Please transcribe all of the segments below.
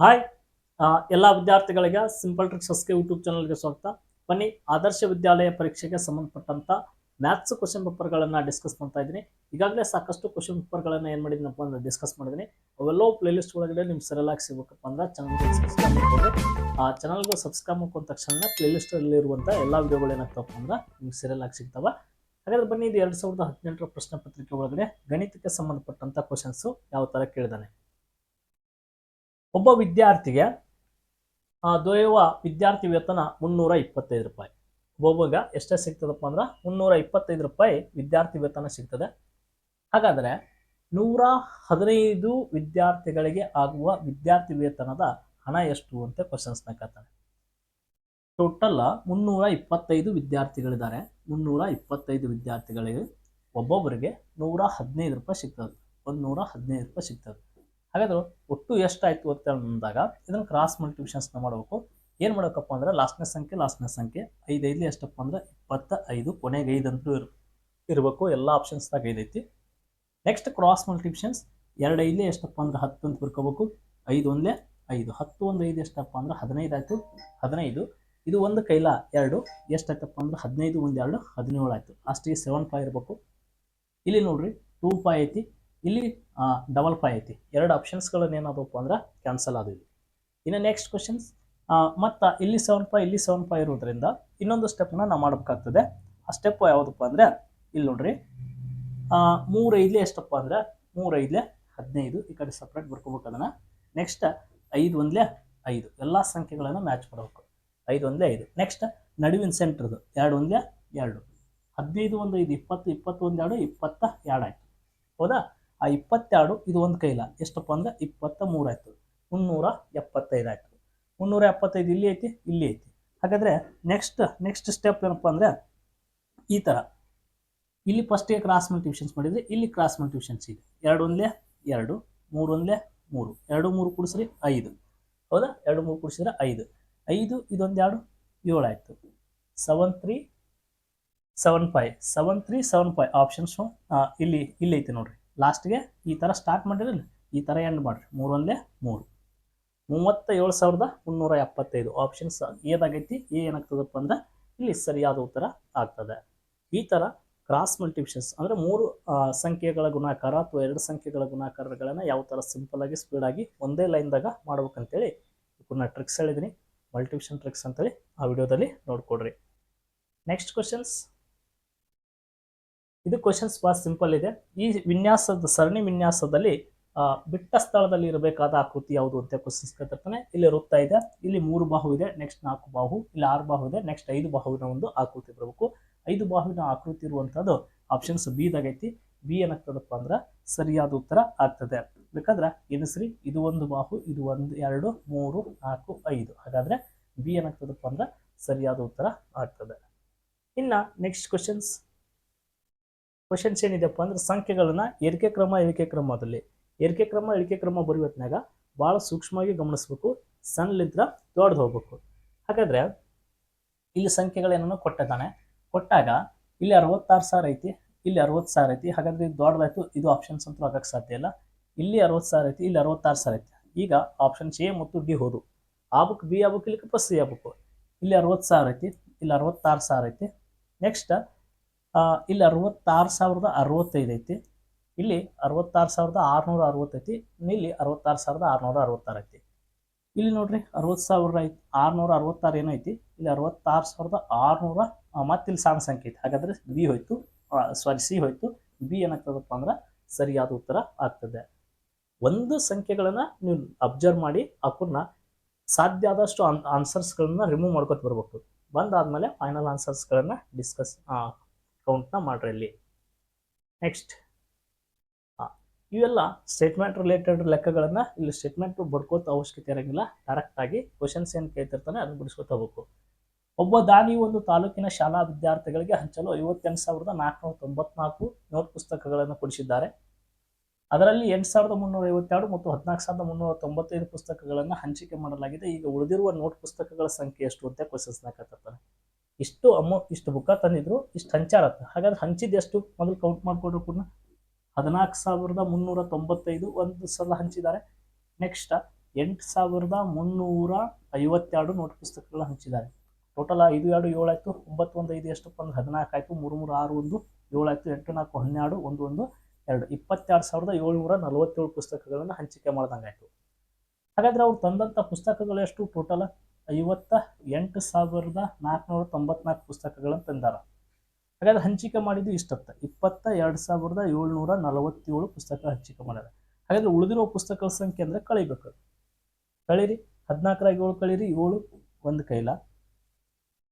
Hi. ಎಲ್ಲ ವಿದ್ಯಾರ್ಥಿಗಳಿಗೆ simple ಟ್ರಿಕ್ಸಸ್ಗೆ YouTube ಚಾನಲ್ಗೆ ಸ್ವಾಗತ. ಬನ್ನಿ, ಆದರ್ಶ ವಿದ್ಯಾಲಯ ಪರೀಕ್ಷೆಗೆ ಸಂಬಂಧಪಟ್ಟಂತ ಮ್ಯಾಥ್ಸ್ ಕ್ವಶನ್ ಪೇಪರ್ಗಳನ್ನು ಡಿಸ್ಕಸ್ ಮಾಡ್ತಾ ಇದ್ದೀನಿ. ಈಗಾಗಲೇ ಸಾಕಷ್ಟು ಕ್ವಶನ್ ಪೇಪರ್ಗಳನ್ನು ಏನು ಮಾಡಿದ್ದೀನಪ್ಪ ಅಂದ್ರೆ ಡಿಸ್ಕಸ್ ಮಾಡಿದ್ದೀನಿ. ಅವೆಲ್ಲೋ ಪ್ಲೇಲಿಸ್ಟ್ ಒಳಗಡೆ ನಿಮ್ಗೆ ಸರಳಾಗಿ ಸಿಗಬೇಕಪ್ಪ ಅಂದ್ರೆ ಚಾನಲ್ಗೆ ಸಬ್ಸ್ಕ್ರೈಬ್ ಆ ಚಾನಲ್ಗೆ ಸಬ್ಸ್ಕ್ರೈಬ್ ಮಾಡ್ಕೊಂಡ ತಕ್ಷಣ ಪ್ಲೇಲಿಸ್ಟಲ್ಲಿ ಇರುವಂಥ ಎಲ್ಲ ವಿಡಿಯೋಗಳು ಏನಾಗ್ತವಪ್ಪ ಅಂದ್ರೆ ನಿಮ್ಗೆ ಸರಿಯಲಾಗಿ ಸಿಗ್ತಾವ. ಹಾಗಾದ್ರೆ ಬನ್ನಿ, ಇದು ಎರಡು ಸಾವಿರದ ಹದಿನೆಂಟರ ಪ್ರಶ್ನೆ ಪತ್ರಿಕೆ ಒಳಗಡೆ ಗಣಿತಕ್ಕೆ ಸಂಬಂಧಪಟ್ಟಂತ ಕ್ವಶನ್ಸು ಯಾವ ಥರ ಕೇಳಿದಾನೆ. ಒಬ್ಬ ವಿದ್ಯಾರ್ಥಿಗೆ ದೊರೆಯುವ ವಿದ್ಯಾರ್ಥಿ ವೇತನ ಮುನ್ನೂರ ಇಪ್ಪತ್ತೈದು ರೂಪಾಯಿ. ಒಬ್ಬೊಬ್ಬಗ ಎಷ್ಟೇ ಸಿಗ್ತದಪ್ಪ ಅಂದ್ರೆ ಮುನ್ನೂರ ಇಪ್ಪತ್ತೈದು ರೂಪಾಯಿ ವಿದ್ಯಾರ್ಥಿ ವೇತನ ಸಿಗ್ತದೆ. ಹಾಗಾದರೆ ನೂರ ಹದಿನೈದು ವಿದ್ಯಾರ್ಥಿಗಳಿಗೆ ಆಗುವ ವಿದ್ಯಾರ್ಥಿ ವೇತನದ ಹಣ ಎಷ್ಟು ಅಂತ ಕ್ವಶನ್ಸ್ನ ಕೇಳ್ತಾನೆ. ಟೋಟಲ್ ಮುನ್ನೂರ ಇಪ್ಪತ್ತೈದು ವಿದ್ಯಾರ್ಥಿಗಳಿದ್ದಾರೆ. ಮುನ್ನೂರ ಇಪ್ಪತ್ತೈದು ವಿದ್ಯಾರ್ಥಿಗಳಿಗೆ ಒಬ್ಬೊಬ್ಬರಿಗೆ ನೂರ ಹದಿನೈದು ರೂಪಾಯಿ ಸಿಗ್ತದೆ. ಒಂದು ನೂರ ಹದಿನೈದು ರೂಪಾಯಿ ಸಿಗ್ತದೆ. ಹಾಗಾದ್ರೆ ಒಟ್ಟು ಎಷ್ಟಾಯ್ತು ಅಂತ ಅಂದಾಗ ಇದನ್ನು ಕ್ರಾಸ್ ಮಲ್ಟಿಪ್ಲಿಕೇಶನ್ಸ್ನ ಮಾಡಬೇಕು. ಏನು ಮಾಡಬೇಕಪ್ಪ ಅಂದ್ರೆ ಲಾಸ್ಟ್ನೇ ಸಂಖ್ಯೆ ಲಾಸ್ಟ್ನೇ ಸಂಖ್ಯೆ. ಐದು ಐದು ಎಷ್ಟಪ್ಪ ಅಂದ್ರೆ ಇಪ್ಪತ್ತ ಐದು, ಕೊನೆಗೆ ಐದಂತೂ ಇರ್ ಇರಬೇಕು. ಎಲ್ಲ ಆಪ್ಷನ್ಸ್ದಾಗ ಐದೈತಿ ನೆಕ್ಸ್ಟ್ ಕ್ರಾಸ್ ಮಲ್ಟಿಪ್ಲಿಕೇಶನ್ಸ್ ಎರಡು ಐದಲೇ ಎಷ್ಟಪ್ಪ ಅಂದ್ರೆ ಹತ್ತು ಅಂತ ಬರ್ಕೋಬೇಕು. ಐದು ಒಂದಲೇ ಐದು. ಹತ್ತು ಒಂದು ಐದು ಎಷ್ಟಪ್ಪ ಅಂದ್ರೆ ಹದಿನೈದು ಆಯಿತು. ಹದಿನೈದು. ಇದು ಒಂದು ಕೈಲ ಎರಡು. ಎಷ್ಟಾಯ್ತಪ್ಪ ಅಂದ್ರೆ ಹದಿನೈದು ಒಂದು ಎರಡು, ಹದಿನೇಳು ಆಯಿತು. ಲಾಸ್ಟಿಗೆ ಸೆವೆನ್ ಫೈ ಇರಬೇಕು. ಇಲ್ಲಿ ನೋಡ್ರಿ ಟೂ ಫೈ ಐತಿ. ಇಲ್ಲಿ ಡಬಲ್ ಫೈ ಐತಿ. ಎರಡು ಆಪ್ಷನ್ಸ್ಗಳನ್ನ ಏನಾದಪ್ಪ ಅಂದ್ರೆ ಕ್ಯಾನ್ಸಲ್ ಆದವು. ಇನ್ನು ನೆಕ್ಸ್ಟ್ ಕ್ವಶನ್ಸ್ ಮತ್ತು ಇಲ್ಲಿ ಸೆವೆನ್ ಫೈ ಇಲ್ಲಿ ಸೆವೆನ್ ಫೈ ಇರೋದ್ರಿಂದ ಇನ್ನೊಂದು ಸ್ಟೆಪ್ನ ನಾವು ಮಾಡಬೇಕಾಗ್ತದೆ. ಆ ಸ್ಟೆಪ್ ಯಾವುದಪ್ಪ ಅಂದರೆ, ಇಲ್ಲಿ ನೋಡ್ರಿ. ಮೂರು ಐದ್ಲೆ ಎಷ್ಟಪ್ಪ ಅಂದರೆ, ಮೂರು ಐದ್ಲೆ ಹದಿನೈದು. ಈ ಕಡೆ ಸಪ್ರೇಟ್ ಬರ್ಕೋಬೇಕು ಅದನ್ನು. ನೆಕ್ಸ್ಟ್ ಐದು ಒಂದ್ಲೆ ಐದು. ಎಲ್ಲ ಸಂಖ್ಯೆಗಳನ್ನು ಮ್ಯಾಚ್ ಮಾಡಬೇಕು. ಐದು ಒಂದ್ಲೆ ಐದು. ನೆಕ್ಸ್ಟ್ ನಡುವಿನ ಸೆಂಟ್ರದು ಎರಡು ಒಂದ್ಲೆ ಎರಡು. ಹದಿನೈದು ಒಂದು ಐದು, ಇಪ್ಪತ್ತು ಇಪ್ಪತ್ತು ಒಂದು ಎರಡು, ಇಪ್ಪತ್ತ ಎರಡು ಆಯಿತು. ಹೌದಾ? ಆ ಇಪ್ಪತ್ತೆರಡು ಇದು ಒಂದು ಕೈಲ. ಎಷ್ಟಪ್ಪ ಅಂದ್ರೆ ಇಪ್ಪತ್ತ ಮೂರು ಆಯಿತು. ಮುನ್ನೂರ ಎಪ್ಪತ್ತೈದು ಆಯಿತು. ಮುನ್ನೂರ ಎಪ್ಪತ್ತೈದು ಇಲ್ಲಿ ಐತಿ ಇಲ್ಲಿ ಐತಿ. ಹಾಗಾದರೆ ನೆಕ್ಸ್ಟ್ ನೆಕ್ಸ್ಟ್ ಸ್ಟೆಪ್ ಏನಪ್ಪ ಅಂದರೆ ಈ ಥರ ಇಲ್ಲಿ ಫಸ್ಟಿಗೆ ಕ್ರಾಸ್ ಮಲ್ಟಿಪ್ಷನ್ಸ್ ಮಾಡಿದರೆ ಇಲ್ಲಿ ಕ್ರಾಸ್ ಮಲ್ಟಿಪ್ಷನ್ಸ್ ಇದೆ. ಎರಡು ಒಂದ್ಲೆ ಎರಡು, ಮೂರು ಒಂದ್ಲೆ ಮೂರು. ಎರಡು ಮೂರು ಕುಡಿಸ್ರಿ ಐದು. ಹೌದಾ? ಎರಡು ಮೂರು ಕುಡಿಸಿದ್ರೆ ಐದು. ಐದು, ಇದೊಂದು ಎರಡು ಏಳು ಆಯ್ತು. Seven three seven five seven three seven five options ಇಲ್ಲಿ ಇಲ್ಲಿ ಐತೆ ನೋಡ್ರಿ. ಲಾಸ್ಟ್ಗೆ ಈ ಥರ ಸ್ಟಾರ್ಟ್ ಮಾಡಿರಲ್ಲ ಈ ಥರ ಎಂಡ್ ಮಾಡಿರಿ. ಮೂರು ಒಂದೇ, ಮೂರು. ಮೂವತ್ತ ಏಳು ಸಾವಿರದ ಮುನ್ನೂರ ಎಪ್ಪತ್ತೈದು ಆಪ್ಷನ್ಸ್ ಏದಾಗೈತಿ, ಎ ಏನಾಗ್ತದಪ್ಪ ಅಂದ್ರೆ ಇಲ್ಲಿ ಸರಿಯಾದ ಉತ್ತರ ಆಗ್ತದೆ. ಈ ಥರ ಕ್ರಾಸ್ ಮಲ್ಟಿಪ್ಷನ್ಸ್ ಅಂದರೆ ಮೂರು ಸಂಖ್ಯೆಗಳ ಗುಣಾಕಾರ ಅಥವಾ ಎರಡು ಸಂಖ್ಯೆಗಳ ಗುಣಾಕಾರಗಳನ್ನು ಯಾವ ಥರ ಸಿಂಪಲಾಗಿ ಸ್ಪೀಡಾಗಿ ಒಂದೇ ಲೈನ್ದಾಗ ಮಾಡ್ಬೇಕಂತೇಳಿ ಪುನಃ ಟ್ರಿಕ್ಸ್ ಹೇಳಿದ್ದೀನಿ ಮಲ್ಟಿಪ್ಷನ್ ಟ್ರಿಕ್ಸ್ ಅಂತೇಳಿ ಆ ವಿಡಿಯೋದಲ್ಲಿ ನೋಡ್ಕೊಡ್ರಿ. ನೆಕ್ಸ್ಟ್ ಕ್ವಶನ್ಸ್ ಇದು ಕ್ವಶನ್ಸ್ ಭಾಳ ಸಿಂಪಲ್ ಇದೆ. ಈ ವಿನ್ಯಾಸದ, ಸರಣಿ ವಿನ್ಯಾಸದಲ್ಲಿ ಬಿಟ್ಟ ಸ್ಥಳದಲ್ಲಿ ಇರಬೇಕಾದ ಆಕೃತಿ ಯಾವುದು ಅಂತ ಕ್ವಶನ್ಸ್ ಕೇಳ್ತಿರ್ತಾನೆ. ಇಲ್ಲಿ ವೃತ್ತ ಇದೆ, ಇಲ್ಲಿ ಮೂರು ಬಾಹು ಇದೆ ನೆಕ್ಸ್ಟ್ ನಾಲ್ಕು ಬಾಹು, ಇಲ್ಲಿ ಆರು ಬಾಹು ಇದೆ ನೆಕ್ಸ್ಟ್ ಐದು ಬಾಹುವಿನ ಒಂದು ಆಕೃತಿ ಬರಬೇಕು ಐದು ಬಾಹುವಿನ ಆಕೃತಿ ಇರುವಂಥದ್ದು ಆಪ್ಷನ್ಸ್ ಬಿ ದಾಗೈತಿ ಬಿ ಏನಾಗ್ತದಪ್ಪ ಅಂದ್ರೆ ಸರಿಯಾದ ಉತ್ತರ ಆಗ್ತದೆ. ಬೇಕಾದ್ರೆ ಎನಿಸ್ರಿ ಇದು ಒಂದು ಬಾಹು, ಇದು ಒಂದು, ಎರಡು, ಮೂರು, ನಾಲ್ಕು, ಐದು. ಹಾಗಾದ್ರೆ ಬಿ ಏನಾಗ್ತದಪ್ಪ ಅಂದ್ರೆ ಸರಿಯಾದ ಉತ್ತರ ಆಗ್ತದೆ. ಇನ್ನು ನೆಕ್ಸ್ಟ್ ಕ್ವಶನ್ಸ್ ಕ್ವಶನ್ಸ್ ಏನಿದೆಪ್ಪ ಅಂದ್ರೆ ಸಂಖ್ಯೆಗಳನ್ನ ಏರಿಕೆ ಕ್ರಮ, ಇಳಿಕೆ ಕ್ರಮದಲ್ಲಿ ಏರಿಕೆ ಕ್ರಮ, ಇಳಿಕೆ ಕ್ರಮ ಬರೆಯುವತ್ನಾಗ ಭಾಳ ಸೂಕ್ಷ್ಮವಾಗಿ ಗಮನಿಸ್ಬೇಕು ಸಣ್ಣಲಿಂತ್ರ ದೊಡ್ಡದು ಹೋಗ್ಬೇಕು. ಹಾಗಾದ್ರೆ ಇಲ್ಲಿ ಸಂಖ್ಯೆಗಳೇನೋ ಕೊಟ್ಟಿದ್ದಾನೆ? ಕೊಟ್ಟಾಗ ಇಲ್ಲಿ ಅರವತ್ತಾರು ಸಾವಿರ ಐತಿ, ಇಲ್ಲಿ ಅರವತ್ತು ಸಾವಿರ ಐತಿ, ಹಾಗಾದ್ರೆ ಇದು ದೊಡ್ಡದಾಯ್ತು, ಇದು ಆಪ್ಷನ್ಸ್ ಅಂತೂ ಆಗಕ್ಕೆ ಸಾಧ್ಯ ಇಲ್ಲ. ಇಲ್ಲಿ ಅರವತ್ತು ಸಾವಿರ ಐತಿ, ಇಲ್ಲಿ ಅರವತ್ತಾರು ಸಾವಿರ ಐತಿ. ಈಗ ಆಪ್ಷನ್ಸ್ ಎ ಮತ್ತು ಡಿ ಹೋದು. ಆ ಬುಕ್ ಬಿ ಆಗ್ಬೇಕು ಇಲ್ಲಿ ಪ್ಲಸ್ ಸಿ ಆಗ್ಬೇಕು. ಇಲ್ಲಿ ಅರವತ್ತು ಸಾವಿರ ಐತಿ, ಇಲ್ಲಿ ಅರವತ್ತಾರು ಸಾವಿರ ಐತಿ. ನೆಕ್ಸ್ಟ್ ಇಲ್ಲಿ ಅರವತ್ತಾರು ಸಾವಿರದ ಅರವತ್ತೈದು ಐತಿ. ಇಲ್ಲಿ ಅರವತ್ತಾರು ಸಾವಿರದ ಆರುನೂರ ಅರವತ್ತೈತಿ ಇಲ್ಲಿ ಅರವತ್ತಾರು ಸಾವಿರದ ಆರುನೂರ ಅರವತ್ತಾರು ಐತಿ. ಇಲ್ಲಿ ನೋಡ್ರಿ, ಅರವತ್ತು ಸಾವಿರ ಐತಿ ಆರುನೂರ ಅರವತ್ತಾರು ಏನೈತಿ ಇಲ್ಲಿ ಅರವತ್ತಾರು ಸಾವಿರದ ಆರುನೂರ ಮತ್ತೆ ಇಲ್ಲಿ ಸಣ್ಣ ಸಂಖ್ಯೆ ಐತಿ. ಹಾಗಾದ್ರೆ ಬಿ ಹೋಯ್ತು ಸಾರಿ ಸಿ ಹೋಯ್ತು. ಬಿ ಏನಾಗ್ತದಪ್ಪ ಅಂದ್ರೆ ಸರಿಯಾದ ಉತ್ತರ ಆಗ್ತದೆ. ಒಂದು ಸಂಖ್ಯೆಗಳನ್ನ ನೀವು ಅಬ್ಸರ್ವ್ ಮಾಡಿ ಅವನ್ನ ಸಾಧ್ಯ ಆದಷ್ಟು ಆನ್ ಆನ್ಸರ್ಸ್ಗಳನ್ನ ರಿಮೂವ್ ಮಾಡ್ಕೊತ ಬರ್ಬೇಕು. ಬಂದಾದ್ಮೇಲೆ ಫೈನಲ್ ಆನ್ಸರ್ಸ್ಗಳನ್ನ ಡಿಸ್ಕಸ್ ಕೌಂಟ್ನ ಮಾಡ್ರಿ ಇಲ್ಲಿ ನೆಕ್ಸ್ಟ್ ಇವೆಲ್ಲ ಸ್ಟೇಟ್ಮೆಂಟ್ ರಿಲೇಟೆಡ್ ಲೆಕ್ಕಗಳನ್ನ ಇಲ್ಲಿ ಸ್ಟೇಟ್ಮೆಂಟ್ ಬಡ್ಕೋತ ಅವಶ್ಯಕತೆ ಇರಂಗಿಲ್ಲ. ಡೈರೆಕ್ಟ್ ಆಗಿ ಕ್ವಶನ್ಸ್ ಏನು ಕೇಳ್ತಿರ್ತಾನೆ ಅದನ್ನ ಬಿಡಿಸ್ಕೊತ ಒಬ್ಬ ದಾನಿ ಒಂದು ತಾಲೂಕಿನ ಶಾಲಾ ವಿದ್ಯಾರ್ಥಿಗಳಿಗೆ ಹಂಚಲು ಐವತ್ತೆಂಟು ಸಾವಿರದ ನಾಲ್ಕುನೂರ ತೊಂಬತ್ನಾಲ್ಕು ನೋಟ್ ಪುಸ್ತಕಗಳನ್ನು ಕೊಡಿಸಿದ್ದಾರೆ. ಅದರಲ್ಲಿ ಎಂಟು ಸಾವಿರದ ಮುನ್ನೂರ ಐವತ್ತೆರಡು ಮತ್ತು ಹದಿನಾಲ್ಕು ಸಾವಿರದ ಮುನ್ನೂರ ತೊಂಬತ್ತೈದು ಪುಸ್ತಕಗಳನ್ನು ಹಂಚಿಕೆ ಮಾಡಲಾಗಿದೆ. ಈಗ ಉಳಿದಿರುವ ನೋಟ್ ಪುಸ್ತಕಗಳ ಸಂಖ್ಯೆ ಎಷ್ಟು ಅಂತ ಕ್ವಶನ್ಸ್ನ ಕೇಳ್ತಿರ್ತಾನೆ. ಇಷ್ಟು ಅಮ್ಮ ಇಷ್ಟು ಬುಕ್ಕ ತಂದಿದ್ರು, ಇಷ್ಟು ಹಂಚಾರತ್ತ ಹಾಗಾದ್ರೆ ಹಂಚಿದ್ದು ಎಷ್ಟು? ಮೊದಲು ಕೌಂಟ್ ಮಾಡಿಕೊಡ್ರು ಪುನಃ ಹದಿನಾಲ್ಕು ಸಾವಿರದ ಮುನ್ನೂರ ತೊಂಬತ್ತೈದು ಒಂದು ಸಲ ಹಂಚಿದ್ದಾರೆ. ನೆಕ್ಸ್ಟ್ ಎಂಟು ಸಾವಿರದ ಮುನ್ನೂರ ಐವತ್ತೆರಡು ನೋಟ್ ಪುಸ್ತಕಗಳು ಹಂಚಿದ್ದಾರೆ. ಟೋಟಲ್ ಐದು, ಎರಡು, ಏಳು ಆಯಿತು, ಒಂಬತ್ತು, ಒಂದು, ಐದು ಎಷ್ಟು ಒಂದು ಹದಿನಾಲ್ಕು ಆಯಿತು, ಮೂರು ಮೂರು, ಆರು, ಒಂದು, ಏಳು ಆಯಿತು, ಎಂಟು, ನಾಲ್ಕು, ಹನ್ನೆರಡು, ಒಂದು ಒಂದು, ಎರಡು. ಇಪ್ಪತ್ತೆರಡು ಸಾವಿರದ ಏಳ್ನೂರ ನಲವತ್ತೇಳು ಪುಸ್ತಕಗಳನ್ನು ಹಂಚಿಕೆ ಮಾಡ್ದಂಗಾಯ್ತು. ಹಾಗಾದ್ರೆ ಅವ್ರು ತಂದಂಥ ಪುಸ್ತಕಗಳು ಎಷ್ಟು ಟೋಟಲ್ ಐವತ್ತ ಎಂಟು ಸಾವಿರದ ನಾಲ್ಕುನೂರ ತೊಂಬತ್ನಾಲ್ಕು ಪುಸ್ತಕಗಳನ್ನು ತಂದಾರ. ಹಾಗಾದ್ರೆ ಹಂಚಿಕೆ ಮಾಡಿದ್ದು ಇಷ್ಟತ್ತ. ಇಪ್ಪತ್ತ ಎರಡು ಸಾವಿರದ ಏಳ್ನೂರ ನಲವತ್ತೇಳು ಪುಸ್ತಕ ಹಂಚಿಕೆ ಮಾಡ್ಯಾರ. ಹಾಗಾದ್ರೆ ಉಳಿದಿರೋ ಪುಸ್ತಕಗಳ ಸಂಖ್ಯೆ ಅಂದರೆ ಕಳಿಬೇಕು. ಕಳೀರಿ. ಹದಿನಾಲ್ಕರಾಗ ಏಳು ಕಳೀರಿ. ಏಳು ಒಂದು ಕೈಲ.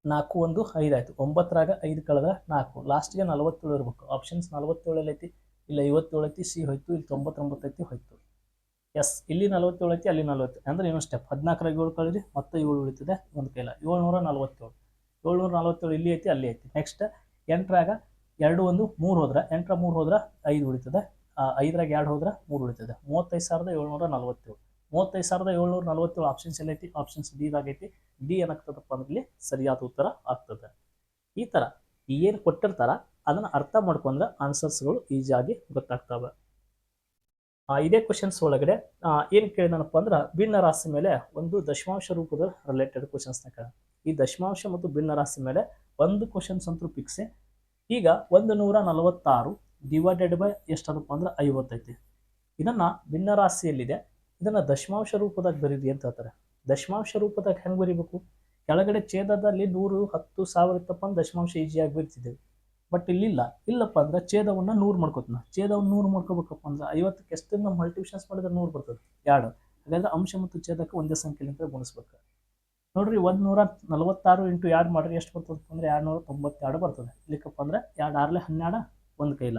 ನಾಲ್ಕು ಒಂದು ಐದು ಆಯ್ತು. ಒಂಬತ್ತರಾಗ ಐದು ಕಳೆದ ನಾಲ್ಕು. ಲಾಸ್ಟ್ಗೆ ನಲವತ್ತೇಳು ಇರಬೇಕು. ಆಪ್ಷನ್ಸ್ ನಲವತ್ತೇಳಲ್ಲಿ ಐತಿ. ಇಲ್ಲ ಐವತ್ತೇಳು ಐತಿ. ಸಿ ಹೋಯ್ತು. ಇಲ್ಲಿ ತೊಂಬತ್ತೊಂಬತ್ತೈತಿ ಹೋಯ್ತು. ಎಸ್, ಇಲ್ಲಿ ನಲವತ್ತೇಳು ಐತಿ, ಅಲ್ಲಿ ನಲವತ್ತು ಅಂದ್ರೆ ಇನ್ನೊಂದು ಸ್ಟೆಪ್ ಹದಿನಾಲ್ಕರಾಗ ಏಳು ಕಳೀರಿ ಮತ್ತೆ ಏಳು ಉಳಿತದೆ, ಒಂದು ಕೈಲ. ಏಳ್ನೂರ ನಲವತ್ತೇಳು. ಏಳ್ನೂರ ನಲವತ್ತೇಳು ಇಲ್ಲಿ ಐತಿ, ಅಲ್ಲಿ ಐತಿ. ನೆಕ್ಸ್ಟ್ ಎಂಟರಾಗ ಎರಡು, ಒಂದು, ಮೂರು ಹೋದ್ರೆ. ಎಂಟರ ಮೂರು ಹೋದ್ರೆ, ಐದು ಉಳಿತದೆ. ಐದರಾಗ ಎರಡು ಹೋದ್ರೆ, ಮೂರು ಉಳಿತದೆ. ಮೂವತ್ತೈದು ಸಾವಿರದ ಏಳ್ನೂರ ನಲವತ್ತೇಳು. ಮೂವತ್ತೈದು ಸಾವಿರದ ಏಳ್ನೂರ ನಲವತ್ತೇಳು ಆಪ್ಷನ್ಸ್ ಎಲ್ಲೈತಿ ಆಪ್ಷನ್ಸ್ ಡಿ ಆಗೈತಿ ಡಿ ಏನಾಗ್ತದಪ್ಪ ಅಂದ್ರೆ ಇಲ್ಲಿ ಸರಿಯಾದ ಉತ್ತರ ಆಗ್ತದೆ. ಈ ಥರ ಏನು ಕೊಟ್ಟಿರ್ತಾರ, ಅದನ್ನು ಅರ್ಥ ಮಾಡ್ಕೊಂಡ್ರೆ ಆನ್ಸರ್ಸ್ಗಳು ಈಸಿಯಾಗಿ ಗೊತ್ತಾಗ್ತವೆ. ಇದೇ ಕ್ವಶನ್ಸ್ ಒಳಗಡೆ ಏನು ಕೇಳಿದನಪ್ಪ ಅಂದ್ರೆ ಭಿನ್ನ ರಾಶಿ ಮೇಲೆ ಒಂದು ದಶಮಾಂಶ ರೂಪದ ರಿಲೇಟೆಡ್ ಕ್ವಶನ್ಸ್ನ ಕೇಳ ಈ ದಶಮಾಂಶ ಮತ್ತು ಭಿನ್ನ ರಾಶಿ ಮೇಲೆ ಒಂದು ಕ್ವಶನ್ಸ್ ಅಂತೂ ಫಿಕ್ಸೆ ಈಗ ಒಂದು ನೂರ ನಲವತ್ತಾರು ಡಿವೈಡೆಡ್ ಬೈ ಎಷ್ಟಪ್ಪ ಅಂದ್ರೆ ಐವತ್ತೈತಿ ಇದನ್ನ ಭಿನ್ನ ರಾಶಿಯಲ್ಲಿದೆ. ಇದನ್ನ ದಶಮಾಂಶ ರೂಪದಾಗ ಬರೀರಿ ಅಂತ ಹೇಳ್ತಾರೆ. ದಶಮಾಂಶ ರೂಪದಾಗ ಹೆಂಗೆ ಬರೀಬೇಕು? ಕೆಳಗಡೆ ಛೇದದಲ್ಲಿ ನೂರು, ಹತ್ತು, ಸಾವಿರ ಇತ್ತಪ್ಪ ಅಂದ್ರೆ ದಶಮಾಂಶ ಈಜಿಯಾಗಿ ಬರೀತಿದ್ದೇವೆ. ಬಟ್ ಇಲ್ಲಿಲ್ಲ. ಇಲ್ಲಪ್ಪ ಅಂದ್ರೆ ಛೇದವನ್ನ ನೂರು ಮಾಡ್ಕೋತಾನ. ಛೇದವನ್ನು ನೂರು ಮಾಡ್ಕೋಬೇಕಪ್ಪ ಅಂದ್ರೆ ಐವತ್ತಕ್ಕೆ ಎಷ್ಟನ್ನ ಮಲ್ಟಿಪ್ಷನ್ಸ್ ಮಾಡಿದ್ರೆ ನೂರು ಬರ್ತದೆ? ಎರಡು. ಹಾಗಾದ್ರೆ ಅಂಶ ಮತ್ತು ಛೇದಕ್ಕೆ ಒಂದೇ ಸಂಖ್ಯೆಲಿಂದ ಗುಣಿಸ್ಬೇಕು. ನೋಡ್ರಿ, ಒಂದು ನೂರ ನಲವತ್ತಾರು ಇಂಟು ಎರಡು ಮಾಡ್ರಿ ಎಷ್ಟು ಬರ್ತದಪ್ಪ ಅಂದ್ರೆ ಎರಡು ನೂರ ತೊಂಬತ್ತೆರಡು ಬರ್ತದೆ. ಇಲ್ಲಿಕಪ್ಪ ಅಂದ್ರೆ ಎರಡು ಆರ್ಲೆ ಹನ್ನೆರಡು, ಒಂದು ಕೈಲ.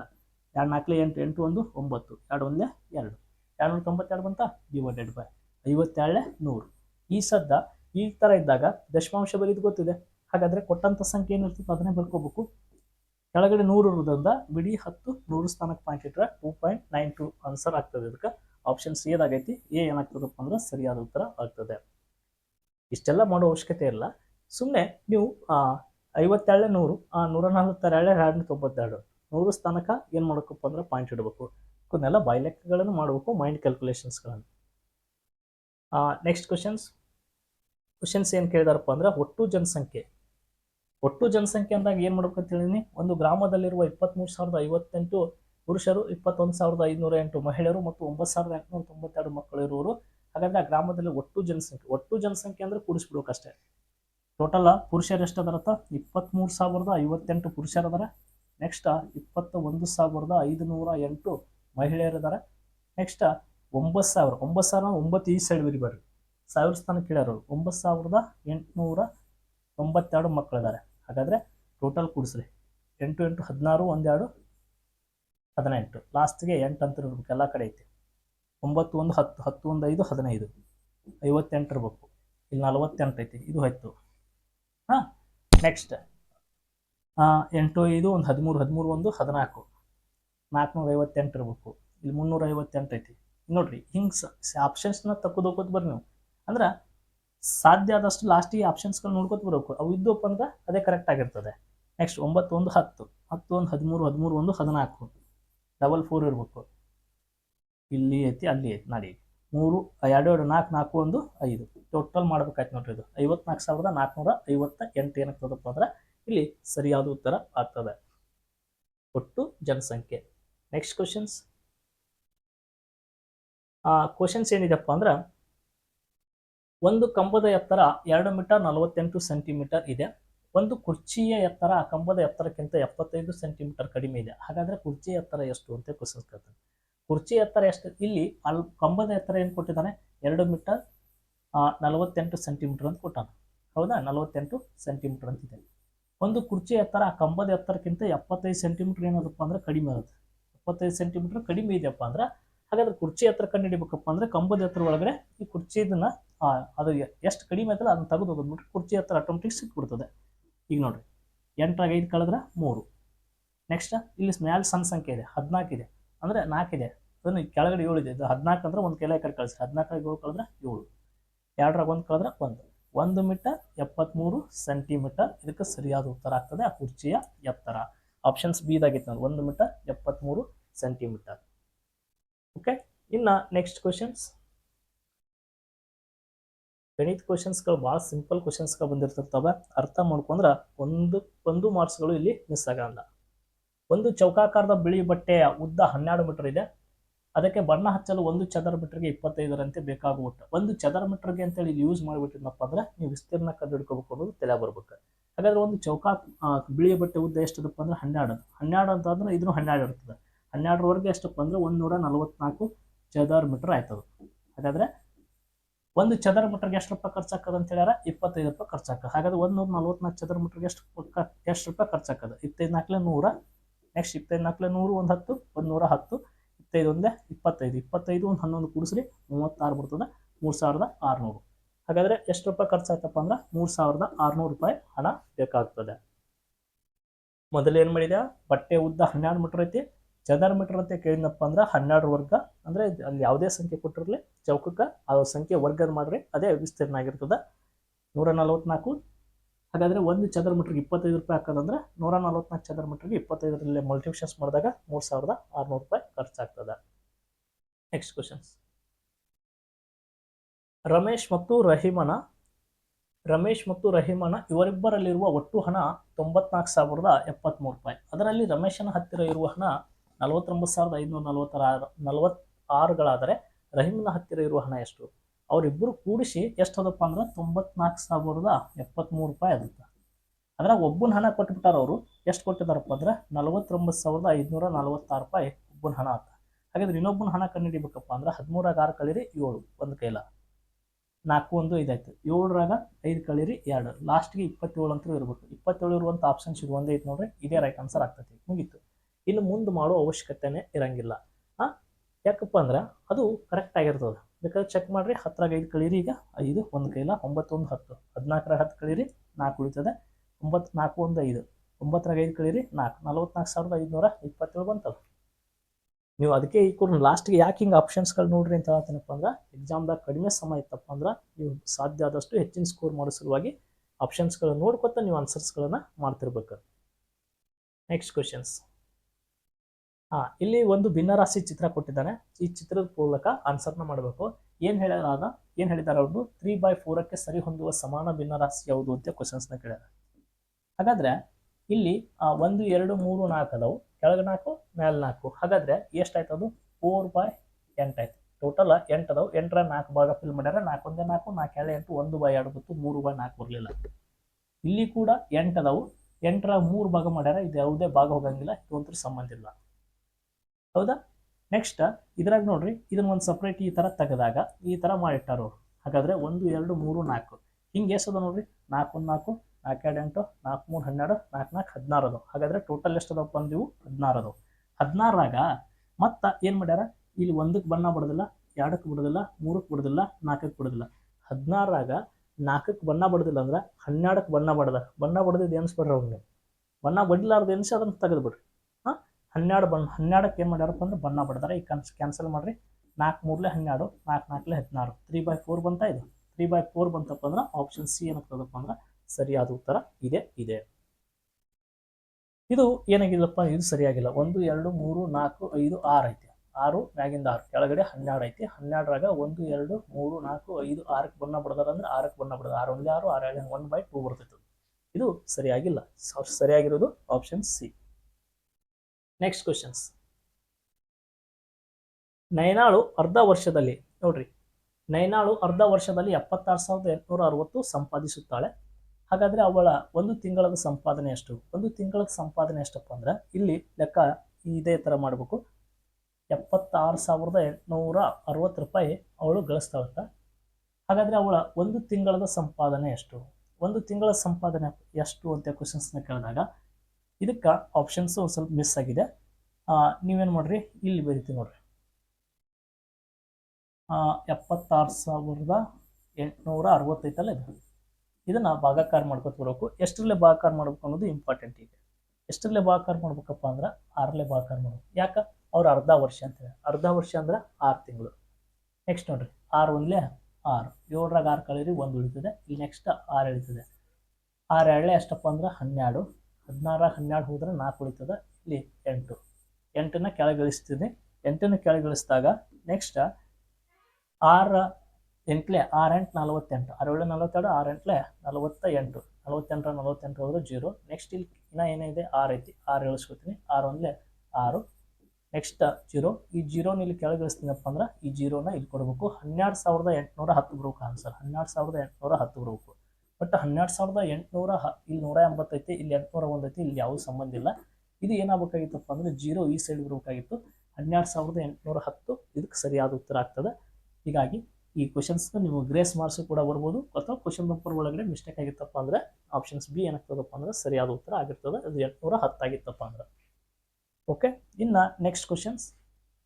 ಎರಡು ನಾಲ್ಕಲೆ ಎಂಟು ಎಂಟು ಒಂದು, ಒಂಬತ್ತು. ಎರಡು ಒಂದೇ ಎರಡು. ಎರಡು ನೂರ ತೊಂಬತ್ತೆರಡು ಬಂತ? ಡಿವೈಡೆಡ್ ಬೈ ಐವತ್ತೆರಡೇ ನೂರು. ಈ ಸದ್ದ ಈ ಥರ ಇದ್ದಾಗ ದಶಮಾಂಶ ಬರೀದು ಗೊತ್ತಿದೆ. ಹಾಗಾದ್ರೆ ಕೊಟ್ಟಂಥ ಸಂಖ್ಯೆ ಏನಿರ್ತದೆ ಅದನ್ನೇ ಬರ್ಕೋಬೇಕು. ಕೆಳಗಡೆ ನೂರು ಇರೋದ್ರಿಂದ ಬಿಡಿ ಹತ್ತು ನೂರು ಸ್ಥಾನಕ್ಕೆ ಪಾಯಿಂಟ್ ಇಟ್ಟರೆ two point nine two answer ಆಗ್ತದೆ. ಇದಕ್ಕೆ ಆಪ್ಷನ್ ಸಿ ಏದಾಗೈತಿ ಎ ಏನಾಗ್ತದಪ್ಪ ಅಂದ್ರೆ ಸರಿಯಾದ ಉತ್ತರ ಆಗ್ತದೆ. ಇಷ್ಟೆಲ್ಲ ಮಾಡೋ ಅವಶ್ಯಕತೆ ಇಲ್ಲ. ಸುಮ್ಮನೆ ನೀವು ಐವತ್ತೆರಡೇ ನೂರು ನೂರ ನಲವತ್ತೆರಡೇ ಎರಡು ತೊಂಬತ್ತೆರಡು, ನೂರು ಸ್ಥಾನಕ್ಕೆ ಏನು ಮಾಡಬೇಕಪ್ಪ ಅಂದ್ರೆ ಪಾಯಿಂಟ್ ಇಡಬೇಕು. ಇದನ್ನೆಲ್ಲ ಬೈಲೆಕ್ಕಗಳನ್ನು ಮಾಡಬೇಕು ಮೈಂಡ್ ಕ್ಯಾಲ್ಕುಲೇಷನ್ಸ್ಗಳನ್ನು ನೆಕ್ಸ್ಟ್ ಕ್ವಶನ್ಸ್ ಕ್ವಶನ್ಸ್ ಏನು ಕೇಳಿದಾರಪ್ಪ ಅಂದ್ರೆ ಒಟ್ಟು ಜನಸಂಖ್ಯೆ. ಒಟ್ಟು ಜನಸಂಖ್ಯೆ ಅಂದಾಗ ಏನು ಮಾಡ್ಬೇಕಂತ ಹೇಳಿನಿ ಒಂದು ಗ್ರಾಮದಲ್ಲಿರುವ ಇಪ್ಪತ್ತ್ಮೂರು ಸಾವಿರದ ಐವತ್ತೆಂಟು ಪುರುಷರು, ಇಪ್ಪತ್ತೊಂದು ಸಾವಿರದ ಐದುನೂರ ಎಂಟು ಮಹಿಳೆಯರು ಮತ್ತು ಒಂಬತ್ತು ಸಾವಿರದ ಎಂಟುನೂರ ತೊಂಬತ್ತೆರಡು ಮಕ್ಕಳು ಇರುವರು ಹಾಗಾದ್ರೆ ಆ ಗ್ರಾಮದಲ್ಲಿ ಒಟ್ಟು ಜನಸಂಖ್ಯೆ ಒಟ್ಟು ಜನಸಂಖ್ಯೆ ಅಂದ್ರೆ ಕೂಡಿಸ್ಬಿಡ್ಬೇಕಷ್ಟೇ. ಟೋಟಲ್ ಪುರುಷರು ಎಷ್ಟು ಅದರತ್ತ ಇಪ್ಪತ್ತ್ಮೂರು ಸಾವಿರದ ಐವತ್ತೆಂಟು ಪುರುಷರು ಅದರ. ನೆಕ್ಸ್ಟ್ ಇಪ್ಪತ್ತ ಒಂದು ಸಾವಿರದ ಐದುನೂರ ಎಂಟು ಮಹಿಳೆಯರು ಅದಾರ. ನೆಕ್ಸ್ಟ್ ಒಂಬತ್ತು ಸಾವಿರ ಒಂಬತ್ತು ಸಾವಿರ ಒಂಬತ್ತು ಈ ಸೈಡ್ ಬರಿಬೇಡ್ರಿ. ಸಾವಿರ ಸ್ಥಾನ ಕೇಳ್ಯಾರ ಒಂಬತ್ತು ಸಾವಿರದ ಎಂಟುನೂರ ತೊಂಬತ್ತೆರಡು ಮಕ್ಕಳಿದ್ದಾರೆ ಹಾಗಾದ್ರೆ ಟೋಟಲ್ ಕೂಡಿಸ್ರಿ. ಎಂಟು ಎಂಟು ಹದಿನಾರು, ಒಂದೆರಡು, ಹದಿನೆಂಟು. ಲಾಸ್ಟ್ಗೆ ಎಂಟು ಅಂತ ಇರ್ಬೇಕು, ಎಲ್ಲ ಕಡೆ ಐತಿ. ಒಂಬತ್ತು ಒಂದು ಹತ್ತು ಹತ್ತು ಒಂದು ಐದು, ಹದಿನೈದು. ಐವತ್ತೆಂಟು ಇರ್ಬೇಕು. ಇಲ್ಲಿ ನಲವತ್ತೆಂಟು ಐತಿ, ಇದು ಹತ್ತು ಹಾಂ ನೆಕ್ಸ್ಟ್ ಎಂಟು, ಐದು, ಒಂದು ಹದಿಮೂರು ಹದಿಮೂರು, ಒಂದು, ಹದಿನಾಲ್ಕು. ನಾಲ್ಕುನೂರ ಐವತ್ತೆಂಟು ಇರಬೇಕು. ಇಲ್ಲಿ ಮುನ್ನೂರ ಐವತ್ತೆಂಟು ಐತಿ. ನೋಡಿರಿ, ಹಿಂಗೆ ಆಪ್ಷನ್ಸ್ನ ತಕ್ಕೋದಕ್ಕೋದು ಬರ್ರಿ ನೀವು. ಅಂದ್ರೆ ಸಾಧ್ಯ ಆದಷ್ಟು ಲಾಸ್ಟಿಗೆ ಆಪ್ಷನ್ಸ್ಗಳು ನೋಡ್ಕೊತ ಬರಬೇಕು. ಅವು ಇದ್ದವಪ್ಪ ಅಂದ್ರೆ ಅದೇ ಕರೆಕ್ಟ್ ಆಗಿರ್ತದೆ. ನೆಕ್ಸ್ಟ್ ಒಂಬತ್ತು ಒಂದು ಹತ್ತು ಹತ್ತು ಒಂದು ಹದಿಮೂರು ಹದಿಮೂರು ಒಂದು ಹದಿನಾಲ್ಕು. ಡಬಲ್ ಫೋರ್ ಇರಬೇಕು. ಇಲ್ಲಿ ಐತಿ, ಅಲ್ಲಿ ಐತಿ, ನಾಡಿ ಮೂರು ಎರಡು ಎರಡು ನಾಲ್ಕು ನಾಲ್ಕು, ಒಂದು, ಐದು. ಟೋಟಲ್ ಮಾಡ್ಬೇಕಾಯ್ತು ನೋಡ್ರಿ ಇದು. ಐವತ್ನಾಲ್ಕು ಸಾವಿರದ ನಾಲ್ಕುನೂರ ಐವತ್ತ ಎಂಟು ಏನಾಗ್ತದಪ್ಪ ಅಂದ್ರೆ ಇಲ್ಲಿ ಸರಿಯಾದ ಉತ್ತರ ಆಗ್ತದೆ. ಒಟ್ಟು ಜನಸಂಖ್ಯೆ. ನೆಕ್ಸ್ಟ್ ಕ್ವಶನ್ಸ್ ಕ್ವಶನ್ಸ್ ಏನಿದೆಪ್ಪ ಅಂದ್ರೆ ಒಂದು ಕಂಬದ ಎತ್ತರ ಎರಡು ಮೀಟರ್ ನಲವತ್ತೆಂಟು ಸೆಂಟಿಮೀಟರ್ ಇದೆ. ಒಂದು ಕುರ್ಚಿಯ ಎತ್ತರ ಆ ಕಂಬದ ಎತ್ತರಕ್ಕಿಂತ ಎಪ್ಪತ್ತೈದು ಸೆಂಟಿಮೀಟರ್ ಕಡಿಮೆ ಇದೆ. ಹಾಗಾದ್ರೆ ಕುರ್ಚಿ ಎತ್ತರ ಎಷ್ಟು ಅಂತ ಕ್ವಶನ್ಸ್ ಕೇಳ್ತಾರೆ ಕುರ್ಚಿ ಎತ್ತರ ಎಷ್ಟು? ಇಲ್ಲಿ ಅಲ್ಲಿ ಕಂಬದ ಎತ್ತರ ಏನು ಕೊಟ್ಟಿದ್ದಾನೆ? ಎರಡು ಮೀಟರ್ ನಲವತ್ತೆಂಟು ಸೆಂಟಿಮೀಟರ್ ಅಂತ ಕೊಟ್ಟಾನೆ. ಹೌದಾ? ನಲವತ್ತೆಂಟು ಸೆಂಟಿಮೀಟರ್ ಅಂತಿದೆ ಒಂದು ಕುರ್ಚಿ ಎತ್ತರ ಆ ಕಂಬದ ಎತ್ತರಕ್ಕಿಂತ ಎಪ್ಪತ್ತೈದು ಸೆಂಟಿಮೀಟರ್ ಏನದಪ್ಪ ಅಂದ್ರೆ ಕಡಿಮೆ ಇರುತ್ತೆ. ಎಪ್ಪತ್ತೈದು ಸೆಂಟಿಮೀಟರ್ ಕಡಿಮೆ ಇದೆಯಪ್ಪ ಅಂದ್ರೆ ಹಾಗಾದ್ರೆ ಕುರ್ಚಿ ಎತ್ತರ ಕಂಡುಹಿಡಿಬೇಕಪ್ಪ ಅಂದ್ರೆ ಕಂಬದ ಎತ್ತರ ಒಳಗಡೆ ಈ ಕುರ್ಚಿದನ್ನ ಅದು ಎಷ್ಟು ಕಡಿಮೆ ಆಯ್ತಲ್ಲ ಅದನ್ನ ತೆಗೆದು ಹೋಗೋದ್ಬಿಟ್ರೆ ಕುರ್ಚಿ ಹತ್ರ ಆಟೋಮೆಟಿಕ್ ಸಿಕ್ಬಿಡ್ತದೆ. ಈಗ ನೋಡ್ರಿ, ಎಂಟರಾಗ ಐದು ಕಳೆದ್ರೆ ಮೂರು. ನೆಕ್ಸ್ಟ್ ಇಲ್ಲಿ ಮ್ಯಾಲ ಸಣ್ಣ ಸಂಖ್ಯೆ ಇದೆ, ಹದಿನಾಲ್ಕು ಇದೆ. ಅಂದರೆ ನಾಲ್ಕಿದೆ ಅದನ್ನು ಕೆಳಗಡೆ ಏಳು ಇದೆ. ಇದು ಹದಿನಾಲ್ಕು ಅಂದ್ರೆ ಒಂದು ಕೆಲ ಕಡೆ ಕಳಿಸಿ. ಹದಿನಾಲ್ಕರಾಗ ಏಳು ಕಳೆದ್ರೆ ಏಳು. ಎರಡರಾಗ ಒಂದು ಕಳೆದ್ರೆ ಒಂದು. ಒಂದು ಮೀಟರ್ ಎಪ್ಪತ್ತ್ಮೂರು ಸೆಂಟಿಮೀಟರ್ ಇದಕ್ಕೆ ಸರಿಯಾದ ಉತ್ತರ ಆಗ್ತದೆ ಆ ಕುರ್ಚಿಯ ಎತ್ತರ. ಆಪ್ಷನ್ಸ್ ಬಿ ಇದಾಗಿತ್ತು ನೋಡಿ ಒಂದು ಮೀಟರ್ ಎಪ್ಪತ್ತ್ಮೂರು ಸೆಂಟಿಮೀಟರ್. ಓಕೆ ಇನ್ನ ನೆಕ್ಸ್ಟ್ ಕ್ವಶನ್ಸ್ ಗಣಿತ ಕ್ವಶನ್ಸ್ಗಳು ಭಾಳ ಸಿಂಪಲ್ ಕ್ವಶನ್ಸ್ಗಳು ಬಂದಿರ್ತಿರ್ತವೆ. ಅರ್ಥ ಮಾಡ್ಕೊಂಡ್ರೆ ಒಂದು ಒಂದು ಮಾರ್ಕ್ಸ್ಗಳು ಇಲ್ಲಿ ಮಿಸ್ ಆಗಲ್ಲ ಒಂದು ಚೌಕಾಕಾರದ ಬಿಳಿ ಬಟ್ಟೆಯ ಉದ್ದ ಹನ್ನೆರಡು ಮೀಟರ್ ಇದೆ. ಅದಕ್ಕೆ ಬಣ್ಣ ಹಚ್ಚಲು ಒಂದು ಚದರ ಮೀಟರ್ಗೆ ಇಪ್ಪತ್ತೈದರಂತೆ ಬೇಕಾಗುವಟ್ಟು ಒಂದು ಚದರ ಮೀಟರ್ಗೆ ಅಂತೇಳಿ ಇಲ್ಲಿ ಯೂಸ್ ಮಾಡಿಬಿಟ್ಟಿದ್ನಪ್ಪ ಅಂದ್ರೆ ನೀವು ವಿಸ್ತೀರ್ಣ ಕಂಡು ಹಿಡ್ಕೋಬೇಕು ಅನ್ನೋದು ತಲೆ ಬರ್ಬೇಕು. ಹಾಗಾದ್ರೆ ಒಂದು ಚೌಕಾ ಬಿಳಿ ಬಟ್ಟೆ ಉದ್ದ ಎಷ್ಟದಪ್ಪ ಅಂದ್ರೆ ಹನ್ನೆರಡು ಹನ್ನೆರಡು ಅಂತ ಅಂದ್ರೆ ಇದನ್ನು ಹನ್ನೆರಡು ಇರ್ತದೆ. ಹನ್ನೆರಡರವರೆಗೆ ಎಷ್ಟಪ್ಪ ಅಂದ್ರೆ ಒಂದು ನೂರ ನಲವತ್ನಾಲ್ಕು ಚದರ ಮೀಟರ್ ಆಯ್ತದ. ಹಾಗಾದ್ರೆ ಒಂದು ಚದರ ಮೀಟರ್ಗೆ ಎಷ್ಟು ರೂಪಾಯಿ ಖರ್ಚಾಕದ ಅಂತ ಹೇಳ್ಯಾರ? ಇಪ್ಪತ್ತೈದು ರೂಪಾಯಿ ಖರ್ಚಾಕ ಹಾಗಾದ್ರೆ ಒಂದು ನೂರ ನಲ್ವತ್ನಾಲ್ಕು ಚದರ ಮೀಟರ್ಗೆ ಎಷ್ಟು ಎಷ್ಟು ರೂಪಾಯಿ ಖರ್ಚಾಕದ ಇಪ್ಪತ್ತೈದು ನಾಲ್ಕಲೆ ನೂರ. ನೆಕ್ಸ್ಟ್ ಇಪ್ಪತ್ತೈದು ನಾಲ್ಕಲೆ ನೂರು ಒಂದು ಹತ್ತು ಒಂದು ನೂರ ಹತ್ತು. ಇಪ್ಪತ್ತೈದು ಒಂದೇ ಇಪ್ಪತ್ತೈದು. ಇಪ್ಪತ್ತೈದು ಒಂದು ಹನ್ನೊಂದು ಕೂಡಿಸ್ರಿ, ಮೂವತ್ತಾರು ಬರ್ತದೆ. ಮೂರು ಸಾವಿರದ ಆರುನೂರು. ಹಾಗಾದ್ರೆ ಎಷ್ಟು ರೂಪಾಯಿ ಖರ್ಚಾಯ್ತಪ್ಪ ಅಂದ್ರೆ ಮೂರು ಸಾವಿರದ ಆರುನೂರು ರೂಪಾಯಿ ಹಣ ಬೇಕಾಗ್ತದೆ. ಮೊದಲೇನು ಮಾಡಿದೆ ಬಟ್ಟೆ ಉದ್ದ ಹನ್ನೆರಡು ಮೀಟರ್ ಐತಿ. ಚದರ ಮೀಟರ್ ಅಂತ ಕೇಳಿದ್ನಪ್ಪ ಅಂದ್ರೆ ಹನ್ನೆರಡು ವರ್ಗ, ಅಂದ್ರೆ ಅಲ್ಲಿ ಯಾವುದೇ ಸಂಖ್ಯೆ ಕೊಟ್ಟಿರಲಿ, ಚೌಕಕ್ಕೆ, ಆ ಸಂಖ್ಯೆ ವರ್ಗದ ಮಾಡ್ರಿ, ಅದೇ ವಿಸ್ತೀರ್ಣ ಆಗಿರ್ತದೆ. ನೂರ ನಲವತ್ನಾಲ್ಕು ಹಾಗಾದ್ರೆ ಒಂದು ಚದರ ಮೀಟರ್ಗೆ ಇಪ್ಪತ್ತೈದು ರೂಪಾಯಿ ಹಾಕೋದಂದ್ರೆ ನೂರ ನಲವತ್ನಾಲ್ಕು ಚದರ ಮೀಟರ್ಗೆ ಇಪ್ಪತ್ತೈದರಲ್ಲಿ ಮಲ್ಟಿಪ್ಲಿಕೇಶನ್ ಮಾಡಿದಾಗ ಮೂರು ಸಾವಿರದ ಆರುನೂರು ರೂಪಾಯಿ ಖರ್ಚಾಗ್ತದೆ. ನೆಕ್ಸ್ಟ್ ಕ್ವಶನ್ಸ್ ರಮೇಶ್ ಮತ್ತು ರಹೀಮನ, ರಮೇಶ್ ಮತ್ತು ರಹೀಮನ ಇವರಿಬ್ಬರಲ್ಲಿರುವ ಒಟ್ಟು ಹಣ ತೊಂಬತ್ನಾಲ್ಕು ಸಾವಿರದ ಎಪ್ಪತ್ತ್ಮೂರು ರೂಪಾಯಿ. ಅದರಲ್ಲಿ ರಮೇಶನ ಹತ್ತಿರ ಇರುವ ಹಣ ನಲವತ್ತೊಂಬತ್ತು ಸಾವಿರದ ಐದುನೂರ ನಲವತ್ತಾರು ನಲವತ್ತಾರುಗಳಾದರೆ ರಹೀಮ್ನ ಹತ್ತಿರ ಇರುವ ಹಣ ಎಷ್ಟು? ಅವರಿಬ್ಬರು ಕೂಡಿಸಿ ಎಷ್ಟು ಅದಪ್ಪ ಅಂದ್ರೆ ತೊಂಬತ್ನಾಲ್ಕು ಸಾವಿರದ ಎಪ್ಪತ್ತ್ಮೂರು ರೂಪಾಯಿ ಆಗುತ್ತೆ. ಅದ್ರಾಗ ಒಬ್ಬನ ಹಣ ಕೊಟ್ಬಿಟ್ಟಾರ ಅವರು, ಎಷ್ಟು ಕೊಟ್ಟಿದ್ದಾರಪ್ಪ ಅಂದ್ರೆ ನಲವತ್ತೊಂಬತ್ತು ಸಾವಿರದ ಐದುನೂರ ನಲವತ್ತಾರು ರೂಪಾಯಿ ಒಬ್ಬನ ಹಣ ಆತ ಹಾಗಾದ್ರೆ ಇನ್ನೊಬ್ಬನ ಹಣ ಕಂಡುಹಿಡಿಬೇಕಪ್ಪ ಅಂದ್ರೆ ಹದಿಮೂರಾಗ ಆರು ಕಳೀರಿ, ಏಳು ಒಂದು ಕೈಲ. ನಾಲ್ಕು ಒಂದು ಇದಾಯ್ತು ಏಳರಾಗ ಐದು ಕಳೀರಿ, ಎರಡು. ಲಾಸ್ಟ್ಗೆ ಇಪ್ಪತ್ತೇಳು ಅಂತೂ ಇರ್ಬೇಕು. ಇಪ್ಪತ್ತೇಳು ಇರುವಂಥ ಆಪ್ಷನ್ಸ್ ಇದು ಒಂದೇ ಐತೆ ನೋಡ್ರಿ. ಇದೇ ರೈಟ್ ಆನ್ಸರ್ ಆಗ್ತೈತಿ. ಮುಗೀತು. ಇನ್ನು ಮುಂದೆ ಮಾಡೋ ಅವಶ್ಯಕತೆನೇ ಇರಂಗಿಲ್ಲ. ಯಾಕಪ್ಪ ಅಂದ್ರೆ ಅದು ಕರೆಕ್ಟ್ ಆಗಿರ್ತದೆ. ಬೇಕಾದ್ರೆ ಚೆಕ್ ಮಾಡ್ರಿ ಹತ್ತರಾಗ ಐದು ಕಳೀರಿ ಈಗ. ಐದು, ಒಂದು ಕೈಲ ಒಂಬತ್ತೊಂದು ಹತ್ತು. ಹದಿನಾಲ್ಕರ ಹತ್ತು ಕಳೀರಿ ನಾಲ್ಕು ಉಳಿತದೆ. ಒಂಬತ್ತು ನಾಲ್ಕು ಒಂದು ಐದು. ಒಂಬತ್ತರಾಗ ಐದು ಕಳೀರಿ ನಾಲ್ಕು ನಲ್ವತ್ನಾಲ್ಕು ಸಾವಿರದ ಐದುನೂರ ಇಪ್ಪತ್ತೇಳು ಬಂತಲ್ಲ ನೀವು ಅದಕ್ಕೆ ಈ ಕೂಡ ಲಾಸ್ಟ್ಗೆ ಯಾಕೆ ಹಿಂಗೆ ಆಪ್ಷನ್ಸ್ಗಳು ನೋಡ್ರಿ ಅಂತ ಹೇಳ್ತೀನಪ್ಪ ಅಂದ್ರೆ ಎಕ್ಸಾಮ್ದಾಗ ಕಡಿಮೆ ಸಮಯ ಇತ್ತಪ್ಪ ಅಂದ್ರೆ, ನೀವು ಸಾಧ್ಯ ಆದಷ್ಟು ಹೆಚ್ಚಿನ ಸ್ಕೋರ್ ಮಾಡೋ ಸಲುವಾಗಿ ಆಪ್ಷನ್ಸ್ಗಳನ್ನ ನೋಡ್ಕೊತ ನೀವು ಆನ್ಸರ್ಸ್ಗಳನ್ನ ಮಾಡ್ತಿರ್ಬೇಕು. ನೆಕ್ಸ್ಟ್ ಕ್ವಶನ್ಸ್ ಹಾಂ ಇಲ್ಲಿ ಒಂದು ಭಿನ್ನರಾಶಿ ಚಿತ್ರ ಕೊಟ್ಟಿದ್ದಾನೆ. ಈ ಚಿತ್ರದ ಮೂಲಕ ಆನ್ಸರ್ನ ಮಾಡಬೇಕು. ಏನು ಹೇಳ್ಯಾರ ಏನು ಹೇಳಿದ್ದಾರೆ ಅವರು? ತ್ರೀ ಬೈ ಫೋರಕ್ಕೆ ಸರಿ ಹೊಂದುವ ಸಮಾನ ಭಿನ್ನರಾಶಿ ಯಾವುದು ಅಂತ ಕ್ವಶನ್ಸ್ನ ಕೇಳ್ಯಾರ. ಹಾಗಾದ್ರೆ ಇಲ್ಲಿ ಒಂದು, ಎರಡು, ಮೂರು, ನಾಲ್ಕು ಅದಾವು. ಕೆಳಗೆ ನಾಲ್ಕು ಮೇಲೆ ನಾಲ್ಕು. ಹಾಗಾದ್ರೆ ಎಷ್ಟಾಯ್ತು ಅದು? ಫೋರ್ ಬೈ ಎಂಟಾಯ್ತು ಟೋಟಲ್ ಎಂಟು ಅದಾವು. ಎಂಟರ ನಾಲ್ಕು ಭಾಗ ಫಿಲ್ ಮಾಡ್ಯಾರ. ನಾಲ್ಕು ಒಂದೇ ನಾಲ್ಕು ನಾಲ್ಕು ಎಳೆ ಎಂಟು, ಒಂದು ಬೈ ಎರಡು ಬಂತು ಮೂರು ಬೈ ನಾಲ್ಕು ಬರಲಿಲ್ಲ. ಇಲ್ಲಿ ಕೂಡ ಎಂಟು ಅದಾವು. ಎಂಟರ ಮೂರು ಭಾಗ ಮಾಡ್ಯಾರ. ಇದು ಯಾವುದೇ ಭಾಗ ಹೋಗಂಗಿಲ್ಲ. ಇದು ಒಂಥರ ಸಂಬಂಧ ಇಲ್ಲ. ಹೌದಾ? ನೆಕ್ಸ್ಟ್ ಇದ್ರಾಗ ನೋಡ್ರಿ ಇದನ್ನ ಒಂದು ಸಪ್ರೇಟ್ ಈ ತರ ತೆಗೆದಾಗ, ಈ ತರ ಮಾಡಿಟ್ಟಾರ ಅವ್ರು. ಹಾಗಾದ್ರೆ ಒಂದು, ಎರಡು, ಮೂರು, ನಾಲ್ಕು. ಹಿಂಗೆ ಎಷ್ಟದ ನೋಡ್ರಿ? ನಾಲ್ಕು, ಒಂದು, ನಾಲ್ಕು ನಾಲ್ಕು, ಎರಡು, ಎಂಟು, ನಾಲ್ಕು, ಮೂರು, ಹನ್ನೆರಡು, ನಾಲ್ಕು ನಾಲ್ಕು ಹದಿನಾರದು ಹಾಗಾದ್ರೆ ಟೋಟಲ್ ಎಷ್ಟದಪ್ಪ ಅಂದಿವು ಹದಿನಾರದು ಅದಾವ. ಹದಿನಾರಾಗ ಮತ್ತ ಏನು ಮಾಡ್ಯಾರ? ಇಲ್ಲಿ ಒಂದಕ್ಕೆ ಬಣ್ಣ ಬಿಡೋದಿಲ್ಲ ಎರಡಕ್ಕೆ ಬಿಡೋದಿಲ್ಲ ಮೂರಕ್ಕೆ ಬಿಡೋದಿಲ್ಲ ನಾಲ್ಕಕ್ಕೆ ಬಿಡೋದಿಲ್ಲ. ಹದಿನಾರಾಗ ನಾಲ್ಕಕ್ಕೆ ಬಣ್ಣ ಬಡದಿಲ್ಲ ಅಂದ್ರೆ ಹನ್ನೆರಡಕ್ಕೆ ಬಣ್ಣ ಬಡದ. ಬಣ್ಣ ಬಡ್ದಿದ್ದು ಎನ್ಸ್ಬಿಡ್ರಿ ಅವ್ರಿಗೆ ಬಣ್ಣ ಬಡ್ಲಾರ್ದು ಎನ್ಸಿ ಅದನ್ನು ತೆಗೆದು ಬಿಡ್ರಿ. ಹಾಂ ಹನ್ನೆರಡು ಬಣ್ಣ, ಹನ್ನೆರಡಕ್ಕೆ ಏನು ಮಾಡ್ಯಾರಪ್ಪ ಅಂದ್ರೆ ಬಣ್ಣ ಬಡ್ದಾರ. ಈಗ ಕನ್ಸ್ ಕ್ಯಾನ್ಸಲ್ ಮಾಡಿರಿ. ನಾಲ್ಕು ಮೂರಲೆ ಹನ್ನೆರಡು, ನಾಲ್ಕು ನಾಲ್ಕಲೆ ಹದಿನಾರು. ತ್ರೀ ಬೈ ಫೋರ್ ಬಂತ ಇದು? ತ್ರೀ ಬೈ ಫೋರ್ ಬಂತಪ್ಪ ಅಂದ್ರೆ ಆಪ್ಷನ್ ಸಿ ಏನಾಗ್ತದಪ್ಪ ಅಂದ್ರೆ ಸರಿಯಾದ ಉತ್ತರ ಇದೆ ಇದೆ. ಇದು ಏನಾಗಿಲ್ಲಪ್ಪ? ಇದು ಸರಿಯಾಗಿಲ್ಲ. ಒಂದು, ಎರಡು, ಮೂರು, ನಾಲ್ಕು, ಐದು, ಆರು ಐತಿ. ಆರು, ಮ್ಯಾಗಿಂದ ಆರು. ಕೆಳಗಡೆ ಹನ್ನೆರಡು ಐತಿ. ಹನ್ನೆರಡರಾಗ ಒಂದು, ಎರಡು, ಮೂರು, ನಾಲ್ಕು, ಐದು, ಆರಕ್ಕೆ ಬಣ್ಣ ಬಡ್ದಾರ ಅಂದ್ರೆ ಆರಕ್ಕೆ ಬಣ್ಣ ಬಡ್ದಾರ. ಆರು ಒಂದೇ ಆರು ಆರು ಒನ್ ಬೈ ಟೂ ಬರ್ತೈತೆ. ಇದು ಸರಿಯಾಗಿಲ್ಲ. ಸರಿಯಾಗಿರೋದು ಆಪ್ಷನ್ ಸಿ ನೆಕ್ಸ್ಟ್ ಕ್ವಶನ್ಸ್ ನಯನಾಳು ಅರ್ಧ ವರ್ಷದಲ್ಲಿ, ನೋಡ್ರಿ. ನಯನಾಳು ಅರ್ಧ ವರ್ಷದಲ್ಲಿ ಎಪ್ಪತ್ತಾರು ಸಾವಿರದ ಎಂಟುನೂರ ಅರವತ್ತು ಸಂಪಾದಿಸುತ್ತಾಳೆ. ಹಾಗಾದ್ರೆ ಅವಳ ಒಂದು ತಿಂಗಳದ ಸಂಪಾದನೆ ಎಷ್ಟು? ಒಂದು ತಿಂಗಳದ ಸಂಪಾದನೆ ಎಷ್ಟಪ್ಪ ಅಂದ್ರೆ, ಇಲ್ಲಿ ಲೆಕ್ಕ ಇದೇ ಥರ ಮಾಡಬೇಕು. ಎಪ್ಪತ್ತಾರು ಸಾವಿರದ ಎಂಟುನೂರ ಅರವತ್ತು ರೂಪಾಯಿ ಅವಳು ಗಳಿಸ್ತಾಳಂತ. ಹಾಗಾದ್ರೆ ಅವಳ ಒಂದು ತಿಂಗಳದ ಸಂಪಾದನೆ ಎಷ್ಟು? ಒಂದು ತಿಂಗಳ ಸಂಪಾದನೆ ಎಷ್ಟು ಅಂತ ಕ್ವಶನ್ಸ್ನ ಕೇಳಿದಾಗ ಇದಕ್ಕೆ ಆಪ್ಷನ್ಸ್ ಸ್ವಲ್ಪ ಮಿಸ್ ಆಗಿದೆ. ನೀವೇನು ಮಾಡಿರಿ? ಇಲ್ಲಿ ಬರೀತೀವಿ ನೋಡ್ರಿ. ಎಪ್ಪತ್ತಾರು ಸಾವಿರದ ಎಂಟುನೂರ ಅರವತ್ತೈತಲ್ಲ ಇದು? ಇದನ್ನು ಭಾಗಾಕಾರ ಮಾಡ್ಕೊತ ಬರಬೇಕು ಎಷ್ಟರಲ್ಲೇ ಭಾಗಾಕಾರ ಮಾಡ್ಬೇಕು ಅನ್ನೋದು ಇಂಪಾರ್ಟೆಂಟ್ ಈಗ. ಎಷ್ಟರಲ್ಲೇ ಭಾಗಾಕಾರ ಮಾಡ್ಬೇಕಪ್ಪ ಅಂದ್ರೆ ಆರಲ್ಲೇ ಭಾಗಾಕಾರ ಮಾಡ್ಬೇಕು. ಯಾಕೆ? ಅವ್ರು ಅರ್ಧ ವರ್ಷ ಅಂತೇಳಿ ಅರ್ಧ ವರ್ಷ ಅಂದ್ರೆ ಆರು ತಿಂಗಳು. ನೆಕ್ಸ್ಟ್ ನೋಡ್ರಿ. ಆರು ಒಂದಲೇ ಆರು. ಏಳರಾಗ ಆರು ಕಳೀರಿ ಒಂದು ಉಳಿತದೆ. ಇಲ್ಲಿ ನೆಕ್ಸ್ಟ್ ಆರು ಇಳಿತದೆ ಆರು ಎರಡೇ ಎಷ್ಟಪ್ಪ ಅಂದ್ರೆ ಹನ್ನೆರಡು. ಹದಿನಾರಾಗ ಹನ್ನೆರಡು ಹೋದ್ರೆ ನಾಲ್ಕು ಉಳಿತದೆ. ಇಲ್ಲಿ ಎಂಟು. ಎಂಟನ್ನು ಕೆಳಗಿಳಿಸ್ತೀನಿ. ಎಂಟನ್ನು ಕೆಳಗಿಳಿಸಿದಾಗ ನೆಕ್ಸ್ಟ್ ಆರ ಎಂಟ್ಲೆ ಆರು ಎಂಟು ನಲವತ್ತೆಂಟು. ಆರು ಏಳು ನಲವತ್ತೆರಡು ಆರು ಎಂಟ್ಲೆ ನಲವತ್ತ ಎಂಟು ನಲವತ್ತೆಂಟರ ನಲವತ್ತೆಂಟು ಹೋದ್ರೆ ಜೀರೋ. ನೆಕ್ಸ್ಟ್ ಇಲ್ಲಿ ಇನ್ನೂ ಏನಿದೆ? ಆರು ಐತಿ. ಆರು ಇಳಿಸ್ಕೊತೀನಿ. ಆರು ಒಂದ್ಲೆ ಆರು. Next zero. ಈ ಜೀರೋನ ಇಲ್ಲಿ ಕೆಳಗಿಳಿಸ್ತೀನಪ್ಪ ಅಂದ್ರೆ ಈ ಜೀರೋನ ಇಲ್ಲಿ ಕೊಡಬೇಕು. ಹನ್ನೆರಡು ಸಾವಿರದ ಎಂಟುನೂರ ಹತ್ತು ಬರಬೇಕು ಆನ್ಸರ್ ಹನ್ನೆರಡು ಸಾವಿರದ ಎಂಟುನೂರ ಹತ್ತು ಬರ್ಬೇಕು ಬಟ್ ಹನ್ನೆರಡು ಸಾವಿರದ ಎಂಟುನೂರ ಇಲ್ಲಿ ನೂರ ಎಂಬತ್ತೈತಿ ಇಲ್ಲಿ ಎಂಟುನೂರ ಒಂದೈತಿ ಇಲ್ಲಿ ಯಾವುದೂ ಸಂಬಂಧ ಇಲ್ಲ. ಇದು ಏನಾಗಬೇಕಾಗಿತ್ತಪ್ಪ ಅಂದ್ರೆ ಜೀರೋ ಈ ಸೈಡ್ ಬರಬೇಕಾಗಿತ್ತು. ಹನ್ನೆರಡು ಸಾವಿರದ ಎಂಟುನೂರ ಹತ್ತು, ಇದಕ್ಕೆ ಸರಿಯಾದ ಉತ್ತರ ಆಗ್ತದೆ. ಹೀಗಾಗಿ ಈ ಕ್ವಶನ್ಸ್ನ ನೀವು ಗ್ರೇಸ್ ಮಾರ್ಕ್ಸ್ ಕೂಡ ಬರ್ಬೋದು, ಅಥವಾ ಕ್ವಶನ್ ನಂಬರ್ ಒಳಗಡೆ ಮಿಸ್ಟೇಕ್ ಆಗಿತ್ತಪ್ಪ ಅಂದ್ರೆ ಆಪ್ಷನ್ಸ್ ಬಿ ಏನಾಗ್ತದಪ್ಪ ಅಂದ್ರೆ ಸರಿಯಾದ ಉತ್ತರ ಆಗಿರ್ತದೆ. ಅದು ಎಂಟುನೂರ ಹತ್ತಾಗಿತ್ತಪ್ಪ ಅಂದ್ರೆ. ಓಕೆ ಇನ್ನು ನೆಕ್ಸ್ಟ್ ಕ್ವಶನ್ಸ್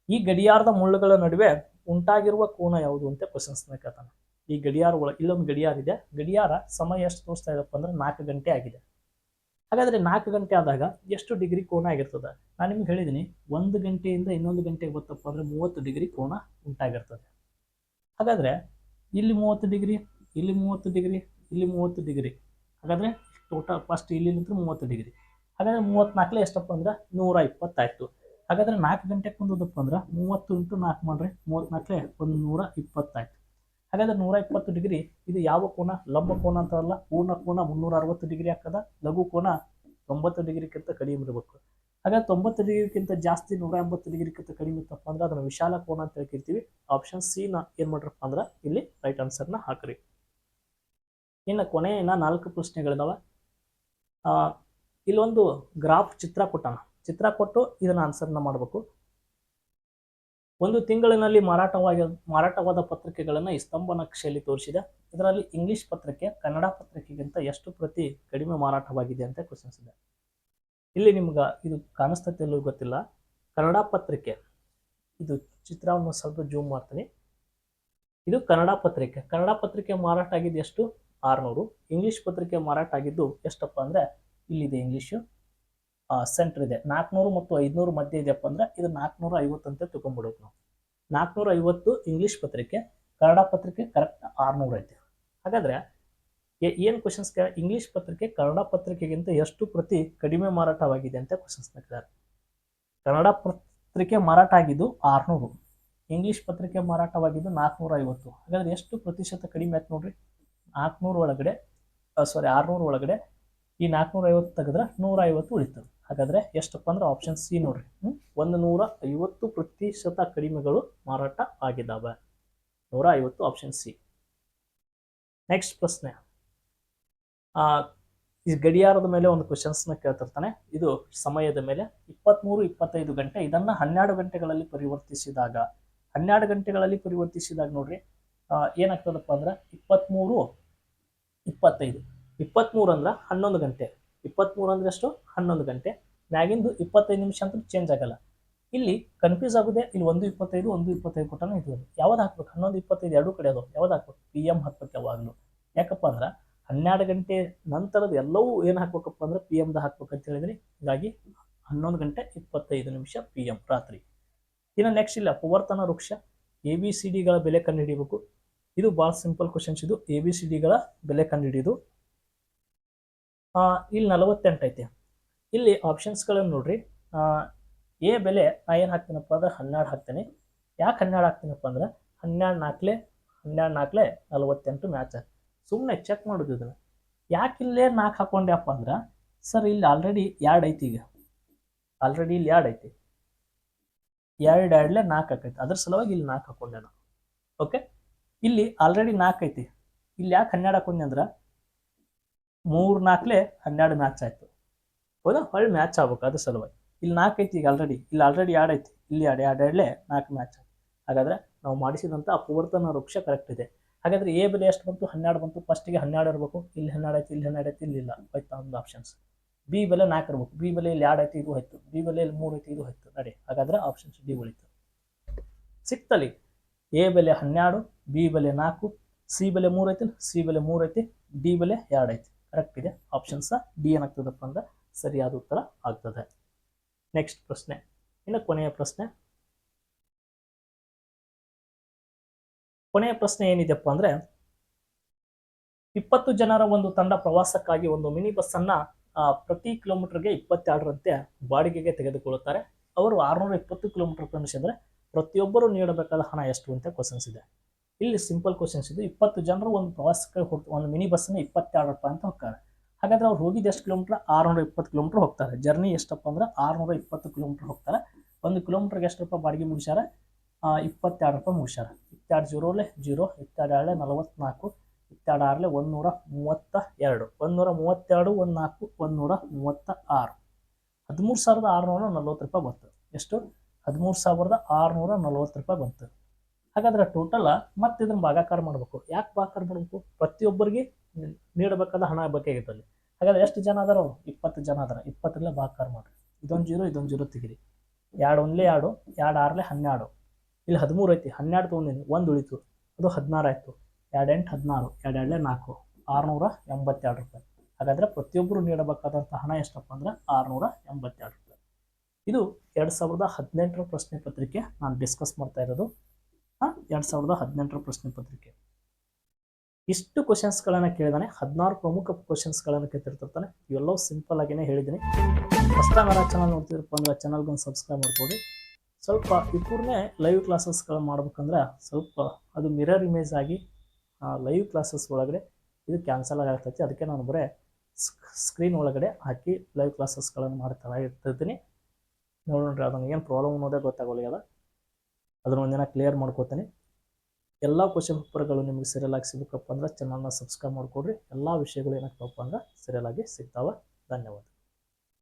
ಈ ಗಡಿಯಾರದ ಮುಳ್ಳುಗಳ ನಡುವೆ ಉಂಟಾಗಿರುವ ಕೋನ ಯಾವುದು ಅಂತ ಕ್ವಶನ್ಸ್ನ ಕೇಳ್ತಾನೆ. ಈ ಗಡಿಯಾರ ಒಳಗೆ ಇಲ್ಲೊಂದು ಗಡಿಯಾರ ಇದೆ. ಗಡಿಯಾರ ಸಮಯ ಎಷ್ಟು ತೋರಿಸ್ತಾ ಇದಪ್ಪ ಅಂದ್ರೆ ನಾಲ್ಕು ಗಂಟೆ ಆಗಿದೆ. ಹಾಗಾದ್ರೆ ನಾಲ್ಕು ಗಂಟೆ ಆದಾಗ ಎಷ್ಟು ಡಿಗ್ರಿ ಕೋನ ಆಗಿರ್ತದೆ? ನಾನು ನಿಮ್ಗೆ ಹೇಳಿದ್ದೀನಿ ಒಂದು ಗಂಟೆಯಿಂದ ಇನ್ನೊಂದು ಗಂಟೆಗೆ ಗೊತ್ತಪ್ಪ ಅಂದ್ರೆ ಮೂವತ್ತು ಡಿಗ್ರಿ ಕೋನ ಉಂಟಾಗಿರ್ತದೆ. ಹಾಗಾದ್ರೆ ಇಲ್ಲಿ ಮೂವತ್ತು ಡಿಗ್ರಿ, ಇಲ್ಲಿ ಮೂವತ್ತು ಡಿಗ್ರಿ, ಇಲ್ಲಿ ಮೂವತ್ತು ಡಿಗ್ರಿ. ಹಾಗಾದ್ರೆ ಟೋಟಲ್ ಫಸ್ಟ್ ಇಲ್ಲಿ ನಿಂತರೆ ಮೂವತ್ತು ಡಿಗ್ರಿ. ಹಾಗಾದ್ರೆ ಮೂವತ್ನಾಲ್ಕಲೆ ಎಷ್ಟಪ್ಪ ಅಂದ್ರೆ ನೂರ ಇಪ್ಪತ್ತಾಯ್ತು ಹಾಗಾದ್ರೆ ನಾಲ್ಕು ಗಂಟೆಗೆ ಕುಂದದಪ್ಪ ಅಂದ್ರೆ ಮೂವತ್ತು ಇಂಟು ನಾಲ್ಕು ಮಾಡ್ರಿ ಮೂವತ್ನಾಲ್ಕಲೇ ಒಂದು ನೂರ ಇಪ್ಪತ್ತಾಯ್ತು ಹಾಗಾದ್ರೆ ನೂರ ಇಪ್ಪತ್ತು ಡಿಗ್ರಿ, ಇದು ಯಾವ ಕೋನ? ಲಂಬ ಕೋನ ಅಂತಾರಲ್ಲ ಪೂರ್ಣ ಕೋನ ಮುನ್ನೂರ ಅರವತ್ತು ಡಿಗ್ರಿ ಆಗ್ತದ, ಲಘು ಕೋನ ತೊಂಬತ್ತು ಡಿಗ್ರಿಗಿಂತ ಕಡಿಮೆ ಇರಬೇಕು. ಹಾಗಾದ್ರೆ ತೊಂಬತ್ತು ಡಿಗ್ರಿಗಿಂತ ಜಾಸ್ತಿ ನೂರ ಎಂಬತ್ತು ಡಿಗ್ರಿಗಿಂತ ಕಡಿಮೆ ಇತ್ತಪ್ಪ ಅಂದ್ರೆ ಅದನ್ನ ವಿಶಾಲ ಕೋನ ಅಂತ ಹೇಳ್ತಿರ್ತೀವಿ ಆಪ್ಷನ್ ಸಿ ನ ಏನ್ ಮಾಡ್ರಪ್ಪ ಅಂದ್ರೆ ಇಲ್ಲಿ ರೈಟ್ ಆನ್ಸರ್ನ ಹಾಕ್ರಿ. ಇನ್ನು ಕೊನೆಯ ನಾಲ್ಕು ಪ್ರಶ್ನೆಗಳಿದಾವ. ಇಲ್ಲೊಂದು ಗ್ರಾಫ್ ಚಿತ್ರ ಕೊಟ್ಟಾನ ಚಿತ್ರ ಕೊಟ್ಟು ಇದನ್ನ ಆನ್ಸರ್ನ ಮಾಡಬೇಕು. ಒಂದು ತಿಂಗಳಿನಲ್ಲಿ ಮಾರಾಟವಾಗಿ ಮಾರಾಟವಾದ ಪತ್ರಿಕೆಗಳನ್ನು ಈ ಸ್ತಂಭ ನಕ್ಷೆಯಲ್ಲಿ ತೋರಿಸಿದೆ. ಇದರಲ್ಲಿ ಇಂಗ್ಲಿಷ್ ಪತ್ರಿಕೆ ಕನ್ನಡ ಪತ್ರಿಕೆಗಿಂತ ಎಷ್ಟು ಪ್ರತಿ ಕಡಿಮೆ ಮಾರಾಟವಾಗಿದೆ ಅಂತ ಕ್ವಶನ್ಸ್ ಇದೆ. ಇಲ್ಲಿ ನಿಮ್ಗೆ ಇದು ಕಾಣಿಸ್ತೈತೆ ಇಲ್ಲೋ ಗೊತ್ತಿಲ್ಲ. ಕನ್ನಡ ಪತ್ರಿಕೆ, ಇದು ಚಿತ್ರವನ್ನು ಸ್ವಲ್ಪ ಜೂಮ್ ಮಾಡ್ತೀನಿ. ಇದು ಕನ್ನಡ ಪತ್ರಿಕೆ. ಕನ್ನಡ ಪತ್ರಿಕೆ ಮಾರಾಟ ಆಗಿದ್ದು ಎಷ್ಟು? ಆರುನೂರು. ಇಂಗ್ಲಿಷ್ ಪತ್ರಿಕೆ ಮಾರಾಟ ಆಗಿದ್ದು ಎಷ್ಟಪ್ಪ ಅಂದರೆ ಇಲ್ಲಿದೆ ಇಂಗ್ಲಿಷು ಸೆಂಟರ್ ಇದೆ. ನಾಲ್ಕುನೂರು ಮತ್ತು ಐದುನೂರು ಮಧ್ಯೆ ಇದೆಯಪ್ಪ ಅಂದ್ರೆ ಇದು ನಾಲ್ಕುನೂರ ಐವತ್ತು ಅಂತ ತಗೊಂಬಿಡೋದು ನಾವು. ನಾಲ್ಕುನೂರ ಐವತ್ತು ಇಂಗ್ಲೀಷ್ ಪತ್ರಿಕೆ, ಕನ್ನಡ ಪತ್ರಿಕೆ ಕರೆಕ್ಟ್ ಆರುನೂರು ಐತೆ. ಹಾಗಾದ್ರೆ ಏನು ಕ್ವಶನ್ಸ್ ಕೇಳ ಇಂಗ್ಲೀಷ್ ಪತ್ರಿಕೆ, ಕನ್ನಡ ಪತ್ರಿಕೆಗಿಂತ ಎಷ್ಟು ಪ್ರತಿ ಕಡಿಮೆ ಮಾರಾಟವಾಗಿದೆ ಅಂತ ಕ್ವಶನ್ಸ್ ಕೇಳಿದ್ದಾರೆ ಕನ್ನಡ ಪತ್ರಿಕೆ ಮಾರಾಟ ಆಗಿದ್ದು ಆರುನೂರು. ಇಂಗ್ಲೀಷ್ ಪತ್ರಿಕೆ ಮಾರಾಟವಾಗಿದ್ದು ನಾಲ್ಕುನೂರ ಐವತ್ತು ಹಾಗಾದ್ರೆ ಎಷ್ಟು ಪ್ರತಿಶತ ಕಡಿಮೆ ಆಯ್ತು ನೋಡ್ರಿ. ನಾಲ್ಕುನೂರು ಒಳಗಡೆ ಸಾರಿ ಆರುನೂರು ಒಳಗಡೆ ಈ ನಾಲ್ಕುನೂರ ಐವತ್ತು ತೆಗೆದ್ರೆ ನೂರ ಐವತ್ತು ಉಳಿತು. ಹಾಗಾದ್ರೆ ಎಷ್ಟಪ್ಪ ಅಂದ್ರೆ ಆಪ್ಷನ್ ಸಿ ನೋಡ್ರಿ? ಒಂದು ನೂರ ಐವತ್ತು ಪ್ರತಿಶತ ಕಡಿಮೆಗಳು ಮಾರಾಟ ಆಗಿದ್ದಾವೆ ನೂರ ಐವತ್ತು ಆಪ್ಷನ್ ಸಿ ನೆಕ್ಸ್ಟ್ ಪ್ರಶ್ನೆ. ಈ ಗಡಿಯಾರದ ಮೇಲೆ ಒಂದು ಕ್ವಶನ್ಸ್ನ ಕೇಳ್ತಿರ್ತಾನೆ. ಇದು ಸಮಯದ ಮೇಲೆ ಇಪ್ಪತ್ತ್ಮೂರು ಇಪ್ಪತ್ತೈದು ಗಂಟೆ, ಇದನ್ನು ಹನ್ನೆರಡು ಗಂಟೆಗಳಲ್ಲಿ ಪರಿವರ್ತಿಸಿದಾಗ. ಹನ್ನೆರಡು ಗಂಟೆಗಳಲ್ಲಿ ಪರಿವರ್ತಿಸಿದಾಗ ನೋಡ್ರಿ ಏನಾಗ್ತದಪ್ಪ ಅಂದ್ರೆ ಇಪ್ಪತ್ತ್ಮೂರು ಇಪ್ಪತ್ತೈದು. ಇಪ್ಪತ್ತ್ಮೂರು ಅಂದ್ರೆ ಹನ್ನೊಂದು ಗಂಟೆ. ಇಪ್ಪತ್ತ್ಮೂರು ಅಂದ್ರೆ ಎಷ್ಟು ಹನ್ನೊಂದು ಗಂಟೆ. ಮ್ಯಾಗಿಂದು ಇಪ್ಪತ್ತೈದು ನಿಮಿಷ ಅಂತ ಚೇಂಜ್ ಆಗಲ್ಲ. ಇಲ್ಲಿ ಕನ್ಫ್ಯೂಸ್ ಆಗುದೆ ಇಲ್ಲಿ ಒಂದು ಇಪ್ಪತ್ತೈದು ಒಂದು ಇಪ್ಪತ್ತೈದು ಕೊಟ್ಟನು ಇದು ಯಾವ್ದು ಹಾಕ್ಬೇಕು? ಹನ್ನೊಂದು, ಇಪ್ಪತ್ತೈದು ಎರಡು ಕಡೆ ಅದು. ಯಾವ್ದು ಹಾಕ್ಬೇಕು? ಪಿ ಎಂ ಹಾಕ್ಬೇಕು ಯಾವಾಗಲೂ. ಯಾಕಪ್ಪ ಅಂದ್ರೆ ಹನ್ನೆರಡು ಗಂಟೆ ನಂತರದ ಎಲ್ಲವೂ ಏನು ಹಾಕ್ಬೇಕಪ್ಪ ಅಂದ್ರೆ ಪಿ ಎಮ್ದು ಹಾಕ್ಬೇಕು ಅಂತ ಹೇಳಿದ್ರಿ. ಹೀಗಾಗಿ ಹನ್ನೊಂದು ಗಂಟೆ ಇಪ್ಪತ್ತೈದು ನಿಮಿಷ ಪಿ ಎಂ ರಾತ್ರಿ. ಇನ್ನು ನೆಕ್ಸ್ಟ್ ಇಲ್ಲ, ಪುವರ್ತನ ವೃಕ್ಷ. ಎ ಬಿ ಸಿ ಡಿಗಳ ಬೆಲೆ ಕಂಡುಹಿಡಿಯಬೇಕು ಇದು ಭಾಳ ಸಿಂಪಲ್ ಕ್ವಶನ್ಸ್ ಇದು. ಎ ಬಿ ಸಿ ಡಿಗಳ ಬೆಲೆ ಕಂಡುಹಿಡಿಯೋದು ಇಲ್ಲಿ ನಲವತ್ತೆಂಟು ಐತೆ. ಇಲ್ಲಿ ಆಪ್ಷನ್ಸ್ಗಳನ್ನು ನೋಡ್ರಿ. ಎ ಬೆಲೆ ನಾ ಏನು ಹಾಕ್ತೀನಪ್ಪ ಅಂದ್ರೆ ಹನ್ನೆರಡು ಹಾಕ್ತೀನಿ. ಯಾಕೆ ಹನ್ನೆರಡು ಹಾಕ್ತೀನಪ್ಪ ಅಂದ್ರೆ ಹನ್ನೆರಡು ನಾಲ್ಕಲೆ ಹನ್ನೆರಡು ನಾಲ್ಕಲೆ ನಲವತ್ತೆಂಟು ಮ್ಯಾಚ್ ಸುಮ್ಮನೆ ಚೆಕ್ ಮಾಡೋದು ಇದನ್ನು ಯಾಕೆ ಇಲ್ಲೇ ನಾಲ್ಕು ಹಾಕೊಂಡ್ಯಪ್ಪ ಅಂದ್ರೆ ಸರ್ ಇಲ್ಲಿ ಆಲ್ರೆಡಿ ಎರಡು ಐತಿ ಈಗ. ಆಲ್ರೆಡಿ ಇಲ್ಲಿ ಎರಡು ಐತಿ. ಎರಡು ಎರಡ್ಲೆ ನಾಲ್ಕು ಹಾಕೈತಿ ಅದ್ರ ಸಲುವಾಗಿ ಇಲ್ಲಿ ನಾಲ್ಕು ಹಾಕೊಂಡೆ ನಾನು. ಓಕೆ ಇಲ್ಲಿ ಆಲ್ರೆಡಿ ನಾಲ್ಕು ಐತಿ. ಇಲ್ಲಿ ಯಾಕೆ ಹನ್ನೆರಡು ಹಾಕೊಂಡೆ ಅಂದ್ರೆ ಮೂರು ನಾಲ್ಕಲೆ ಹನ್ನೆರಡು ಮ್ಯಾಚ್ ಆಯ್ತು. ಹೌದಾ ಹೊಳ್ಳಿ ಮ್ಯಾಚ್ ಆಗ್ಬೇಕು ಅದ್ರ ಸಲುವಾಗಿ. ಇಲ್ಲಿ ನಾಲ್ಕು ಐತಿ ಈಗ ಆಲ್ರೆಡಿ ಇಲ್ಲಿ ಆಲ್ರೆಡಿ ಐತಿ. ಇಲ್ಲಿ ಎರಡು ಎರಡಲೆ ನಾಲ್ಕು ಮ್ಯಾಚ್ ಆಯ್ತು. ಹಾಗಾದ್ರೆ ನಾವು ಮಾಡಿಸಿದಂಥ ಅಪವರ್ತನ ವೃಕ್ಷ ಕರೆಕ್ಟ್ ಇದೆ. ಹಾಗಾದ್ರೆ ಎ ಬೆಲೆ ಎಷ್ಟು ಬಂತು? ಹನ್ನೆರಡು ಬಂತು. ಫಸ್ಟಿಗೆ ಹನ್ನೆರಡು ಇರಬೇಕು. ಇಲ್ಲಿ ಹನ್ನೆರಡು ಐತಿ ಇಲ್ಲಿ ಹನ್ನೆರಡು ಐತಿ ಇಲ್ಲಿ ಇಲ್ಲ. ಆಯ್ತಾ ಒಂದು ಆಪ್ಷನ್ಸ್ ಬಿ ಬೆಲೆ ನಾಲ್ಕು ಇರಬೇಕು. ಬಿ ಬೆಲೆ ಇಲ್ಲಿ ಎರಡು ಐತಿ ಇದು ಹೋಯ್ತು. ಬಿ ಬೆಲೆ ಇಲ್ಲಿ ಮೂರು ಐತಿ ಇದು ಹೋಯ್ತು. ನಡಿ ಹಾಗಾದ್ರೆ ಆಪ್ಷನ್ಸ್ ಡಿ ಉಳಿತು. ಸಿಕ್ತಲ್ಲಿ ಎ ಬೆಲೆ ಹನ್ನೆರಡು ಬಿ ಬೆಲೆ ನಾಲ್ಕು ಸಿ ಬೆಲೆ ಮೂರು ಐತಿ ಸಿ ಬೆಲೆ ಮೂರು ಐತಿ ಡಿ ಬೆಲೆ ಎರಡು ಐತಿ ಕರೆಕ್ಟ್ ಇದೆ. ಆಪ್ಷನ್ಸ್ ಡಿ ಏನಾಗ್ತದಪ್ಪ ಅಂದ್ರೆ ಸರಿಯಾದ ಉತ್ತರ ಆಗ್ತದೆ. ನೆಕ್ಸ್ಟ್ ಪ್ರಶ್ನೆ. ಇನ್ನು ಕೊನೆಯ ಪ್ರಶ್ನೆ. ಕೊನೆಯ ಪ್ರಶ್ನೆ ಏನಿದೆಪ್ಪ ಅಂದ್ರೆ ಇಪ್ಪತ್ತು ಜನರ ಒಂದು ತಂಡ ಪ್ರವಾಸಕ್ಕಾಗಿ ಒಂದು ಮಿನಿ ಬಸ್ ಅನ್ನ ಆ, ಪ್ರತಿ ಕಿಲೋಮೀಟರ್ಗೆ ಇಪ್ಪತ್ತೆರಡರಂತೆ ಬಾಡಿಗೆಗೆ ತೆಗೆದುಕೊಳ್ಳುತ್ತಾರೆ. ಅವರು ಆರುನೂರ ಇಪ್ಪತ್ತು ಕಿಲೋಮೀಟರ್ ಕ್ರಮಿಸಿದರೆ ಪ್ರತಿಯೊಬ್ಬರು ನೀಡಬೇಕಾದ ಹಣ ಎಷ್ಟು ಅಂತ ಕ್ವಶನ್ಸ್ ಇದೆ. ಇಲ್ಲಿ ಸಿಂಪಲ್ ಕ್ವಶನ್ಸ್ ಇದು ಇಪ್ಪತ್ತು ಜನರು ಒಂದು ಪ್ರವಾಸಕ್ಕೆ ಹೋಗ್ತಾರೆ ಒಂದು ಮಿನಿ ಬಸ್ಸನ್ನು ಇಪ್ಪತ್ತೆರಡು ರೂಪಾಯಿ ಅಂತ ಹೋಗ್ತಾರೆ. ಹಾಗಾದ್ರೆ ಅವ್ರು ಹೋಗಿದ್ದು ಎಷ್ಟು ಕಿಲೋಮೀಟ್ರ್ ಆರುನೂರ ಇಪ್ಪತ್ತು ಕಿಲೋಮೀಟ್ರ್ ಹೋಗ್ತಾರೆ. ಜರ್ನಿ ಎಷ್ಟಪ್ಪ ಅಂದ್ರೆ ಆರುನೂರ ಇಪ್ಪತ್ತು ಕಿಲೋಮೀಟ್ರ್ ಹೋಗ್ತಾರೆ. ಒಂದು ಕಿಲೋಮೀಟ್ರ್ಗೆ ಎಷ್ಟು ರೂಪಾಯಿ ಬಾಡಿಗೆ ಮುಗಿಸ್ಯಾರ? ಇಪ್ಪತ್ತೆರಡು ರೂಪಾಯಿ ಮುಗಿಸ್ಯಾರ. ಇಪ್ಪತ್ತೆರಡು ಜೀರೋಲೆ ಜೀರೋ ಇಪ್ಪತ್ತೆರಡಲೆ ನಲವತ್ತ್ನಾಲ್ಕು ಇತ್ತೆರಡು ಆರಲೆ ಒಂದುನೂರ ಮೂವತ್ತ ಎರಡು ಒಂದುನೂರ ಮೂವತ್ತೆರಡು. ಒಂದು ನಾಲ್ಕು ಒಂದುನೂರ ಮೂವತ್ತ ಆರು ಹದಿಮೂರು ಸಾವಿರದ ಆರುನೂರ ನಲ್ವತ್ತು ರೂಪಾಯಿ ಬಂತು ಎಷ್ಟು? ಹದಿಮೂರು ಸಾವಿರದ ಆರುನೂರ ನಲ್ವತ್ತು ರೂಪಾಯಿ ಬಂತು ಹಾಗಾದ್ರೆ ಟೋಟಲ್ ಮತ್ತೆ ಇದನ್ನ ಭಾಗಾಕಾರ ಮಾಡಬೇಕು. ಯಾಕೆ ಭಾಗಾಕಾರ ಮಾಡಬೇಕು? ಪ್ರತಿಯೊಬ್ಬರಿಗೆ ನೀಡಬೇಕಾದ ಹಣ ಬೇಕಾಗಿತ್ತು ಅಲ್ಲಿ. ಹಾಗಾದ್ರೆ ಎಷ್ಟು ಜನ ಅದಾರ? ಅವರು ಇಪ್ಪತ್ತು ಜನ ಅದಾರ. ಇಪ್ಪತ್ತರಲ್ಲೇ ಭಾಗಾಕಾರ ಮಾಡ್ರಿ. ಇದೊಂದು ಜೀರೋ ಇದೊಂದು ಜೀರೋ ತೆಗಿರಿ. ಎರಡು ಒಂದ್ಲೇ ಎರಡು ಎರಡು ಆರ್ಲೆ ಹನ್ನೆರಡು. ಇಲ್ಲಿ ಹದಿಮೂರು ಐತಿ. ಹನ್ನೆರಡು ತೊಗೊಂಡಿನಿ. ಒಂದು ಉಳಿತು. ಅದು ಹದಿನಾರು ಆಯಿತು. ಎರಡು ಎಂಟು ಹದಿನಾರು. ಎರಡು ಎರಡಲೇ ನಾಲ್ಕು. ಆರುನೂರ ಎಂಬತ್ತೆರಡು ರೂಪಾಯಿ. ಹಾಗಾದ್ರೆ ಪ್ರತಿಯೊಬ್ಬರು ನೀಡಬೇಕಾದಂಥ ಹಣ ಎಷ್ಟಪ್ಪ ಅಂದ್ರೆ ಆರುನೂರ ಎಂಬತ್ತೆರಡು ರೂಪಾಯಿ. ಇದು ಎರಡು ಸಾವಿರದ ಹದಿನೆಂಟರ ಪ್ರಶ್ನೆ ಪತ್ರಿಕೆ ನಾನು ಡಿಸ್ಕಸ್ ಮಾಡ್ತಾ ಇರೋದು. ಎರಡು ಸಾವಿರದ ಹದಿನೆಂಟರ ಪ್ರಶ್ನೆ ಪತ್ರಿಕೆ. ಇಷ್ಟು ಕ್ವಶನ್ಸ್ಗಳನ್ನು ಕೇಳಿದಾನೆ, ಹದಿನಾರು ಪ್ರಮುಖ ಕ್ವಶನ್ಸ್ಗಳನ್ನು ಕೇಳ್ತಿರ್ತಾನೆ. ಇವೆಲ್ಲವೂ ಸಿಂಪಲ್ ಆಗಿನೇ ಹೇಳಿದ್ದೀನಿ ಫಸ್ಟ್ ಟೈಮ್ ಯಾರು ಚಾನಲ್ ನೋಡ್ತಿದ್ರಪ್ಪ ಅಂದ್ರೆ ಚಾನಲ್ಗೊಂದು ಸಬ್ಸ್ಕ್ರೈಬ್ ಮಾಡ್ಕೊಳ್ಳಿ ಸ್ವಲ್ಪ ಇಬ್ಬರನ್ನೇ ಲೈವ್ ಕ್ಲಾಸಸ್ಗಳು ಮಾಡ್ಬೇಕಂದ್ರೆ ಸ್ವಲ್ಪ ಅದು ಮಿರರ್ ಇಮೇಜ್ ಆಗಿ ಲೈವ್ ಕ್ಲಾಸಸ್ ಒಳಗಡೆ ಇದು ಕ್ಯಾನ್ಸಲ್ ಆಗ್ತೈತಿ ಅದಕ್ಕೆ ನಾನು ಬರೀ ಸ್ಕ್ರೀನ್ ಒಳಗಡೆ ಹಾಕಿ ಲೈವ್ ಕ್ಲಾಸಸ್ಗಳನ್ನು ಮಾಡ್ತಾ ಇರ್ತಿದ್ದೀನಿ ನೋಡ್ರಿ ಅದನ್ನು ಏನು ಪ್ರಾಬ್ಲಮ್ ಅನ್ನೋದೇ ಗೊತ್ತಾಗೋಲ್ಲ ಅದನ್ನ ಒಂದಿನ ಕ್ಲಿಯರ್ ಮಾಡ್ಕೋತೀನಿ. ಎಲ್ಲ ಕ್ವಶನ್ ಪೇಪರ್ಗಳು ನಿಮಗೆ ಸೀರಿಯಲ್ ಆಗಿ ಸಿಗಬೇಕಪ್ಪ ಅಂದ್ರೆ ಚಾನಲ್ನ ಸಬ್ಸ್ಕ್ರೈಬ್ ಮಾಡಿಕೊಡ್ರಿ. ಎಲ್ಲ ವಿಷಯಗಳು ಏನಕ್ಕಪ್ಪ ಅಂದ್ರೆ ಸೀರಿಯಲ್ ಆಗಿ ಸಿಗ್ತಾವೆ. ಧನ್ಯವಾದ.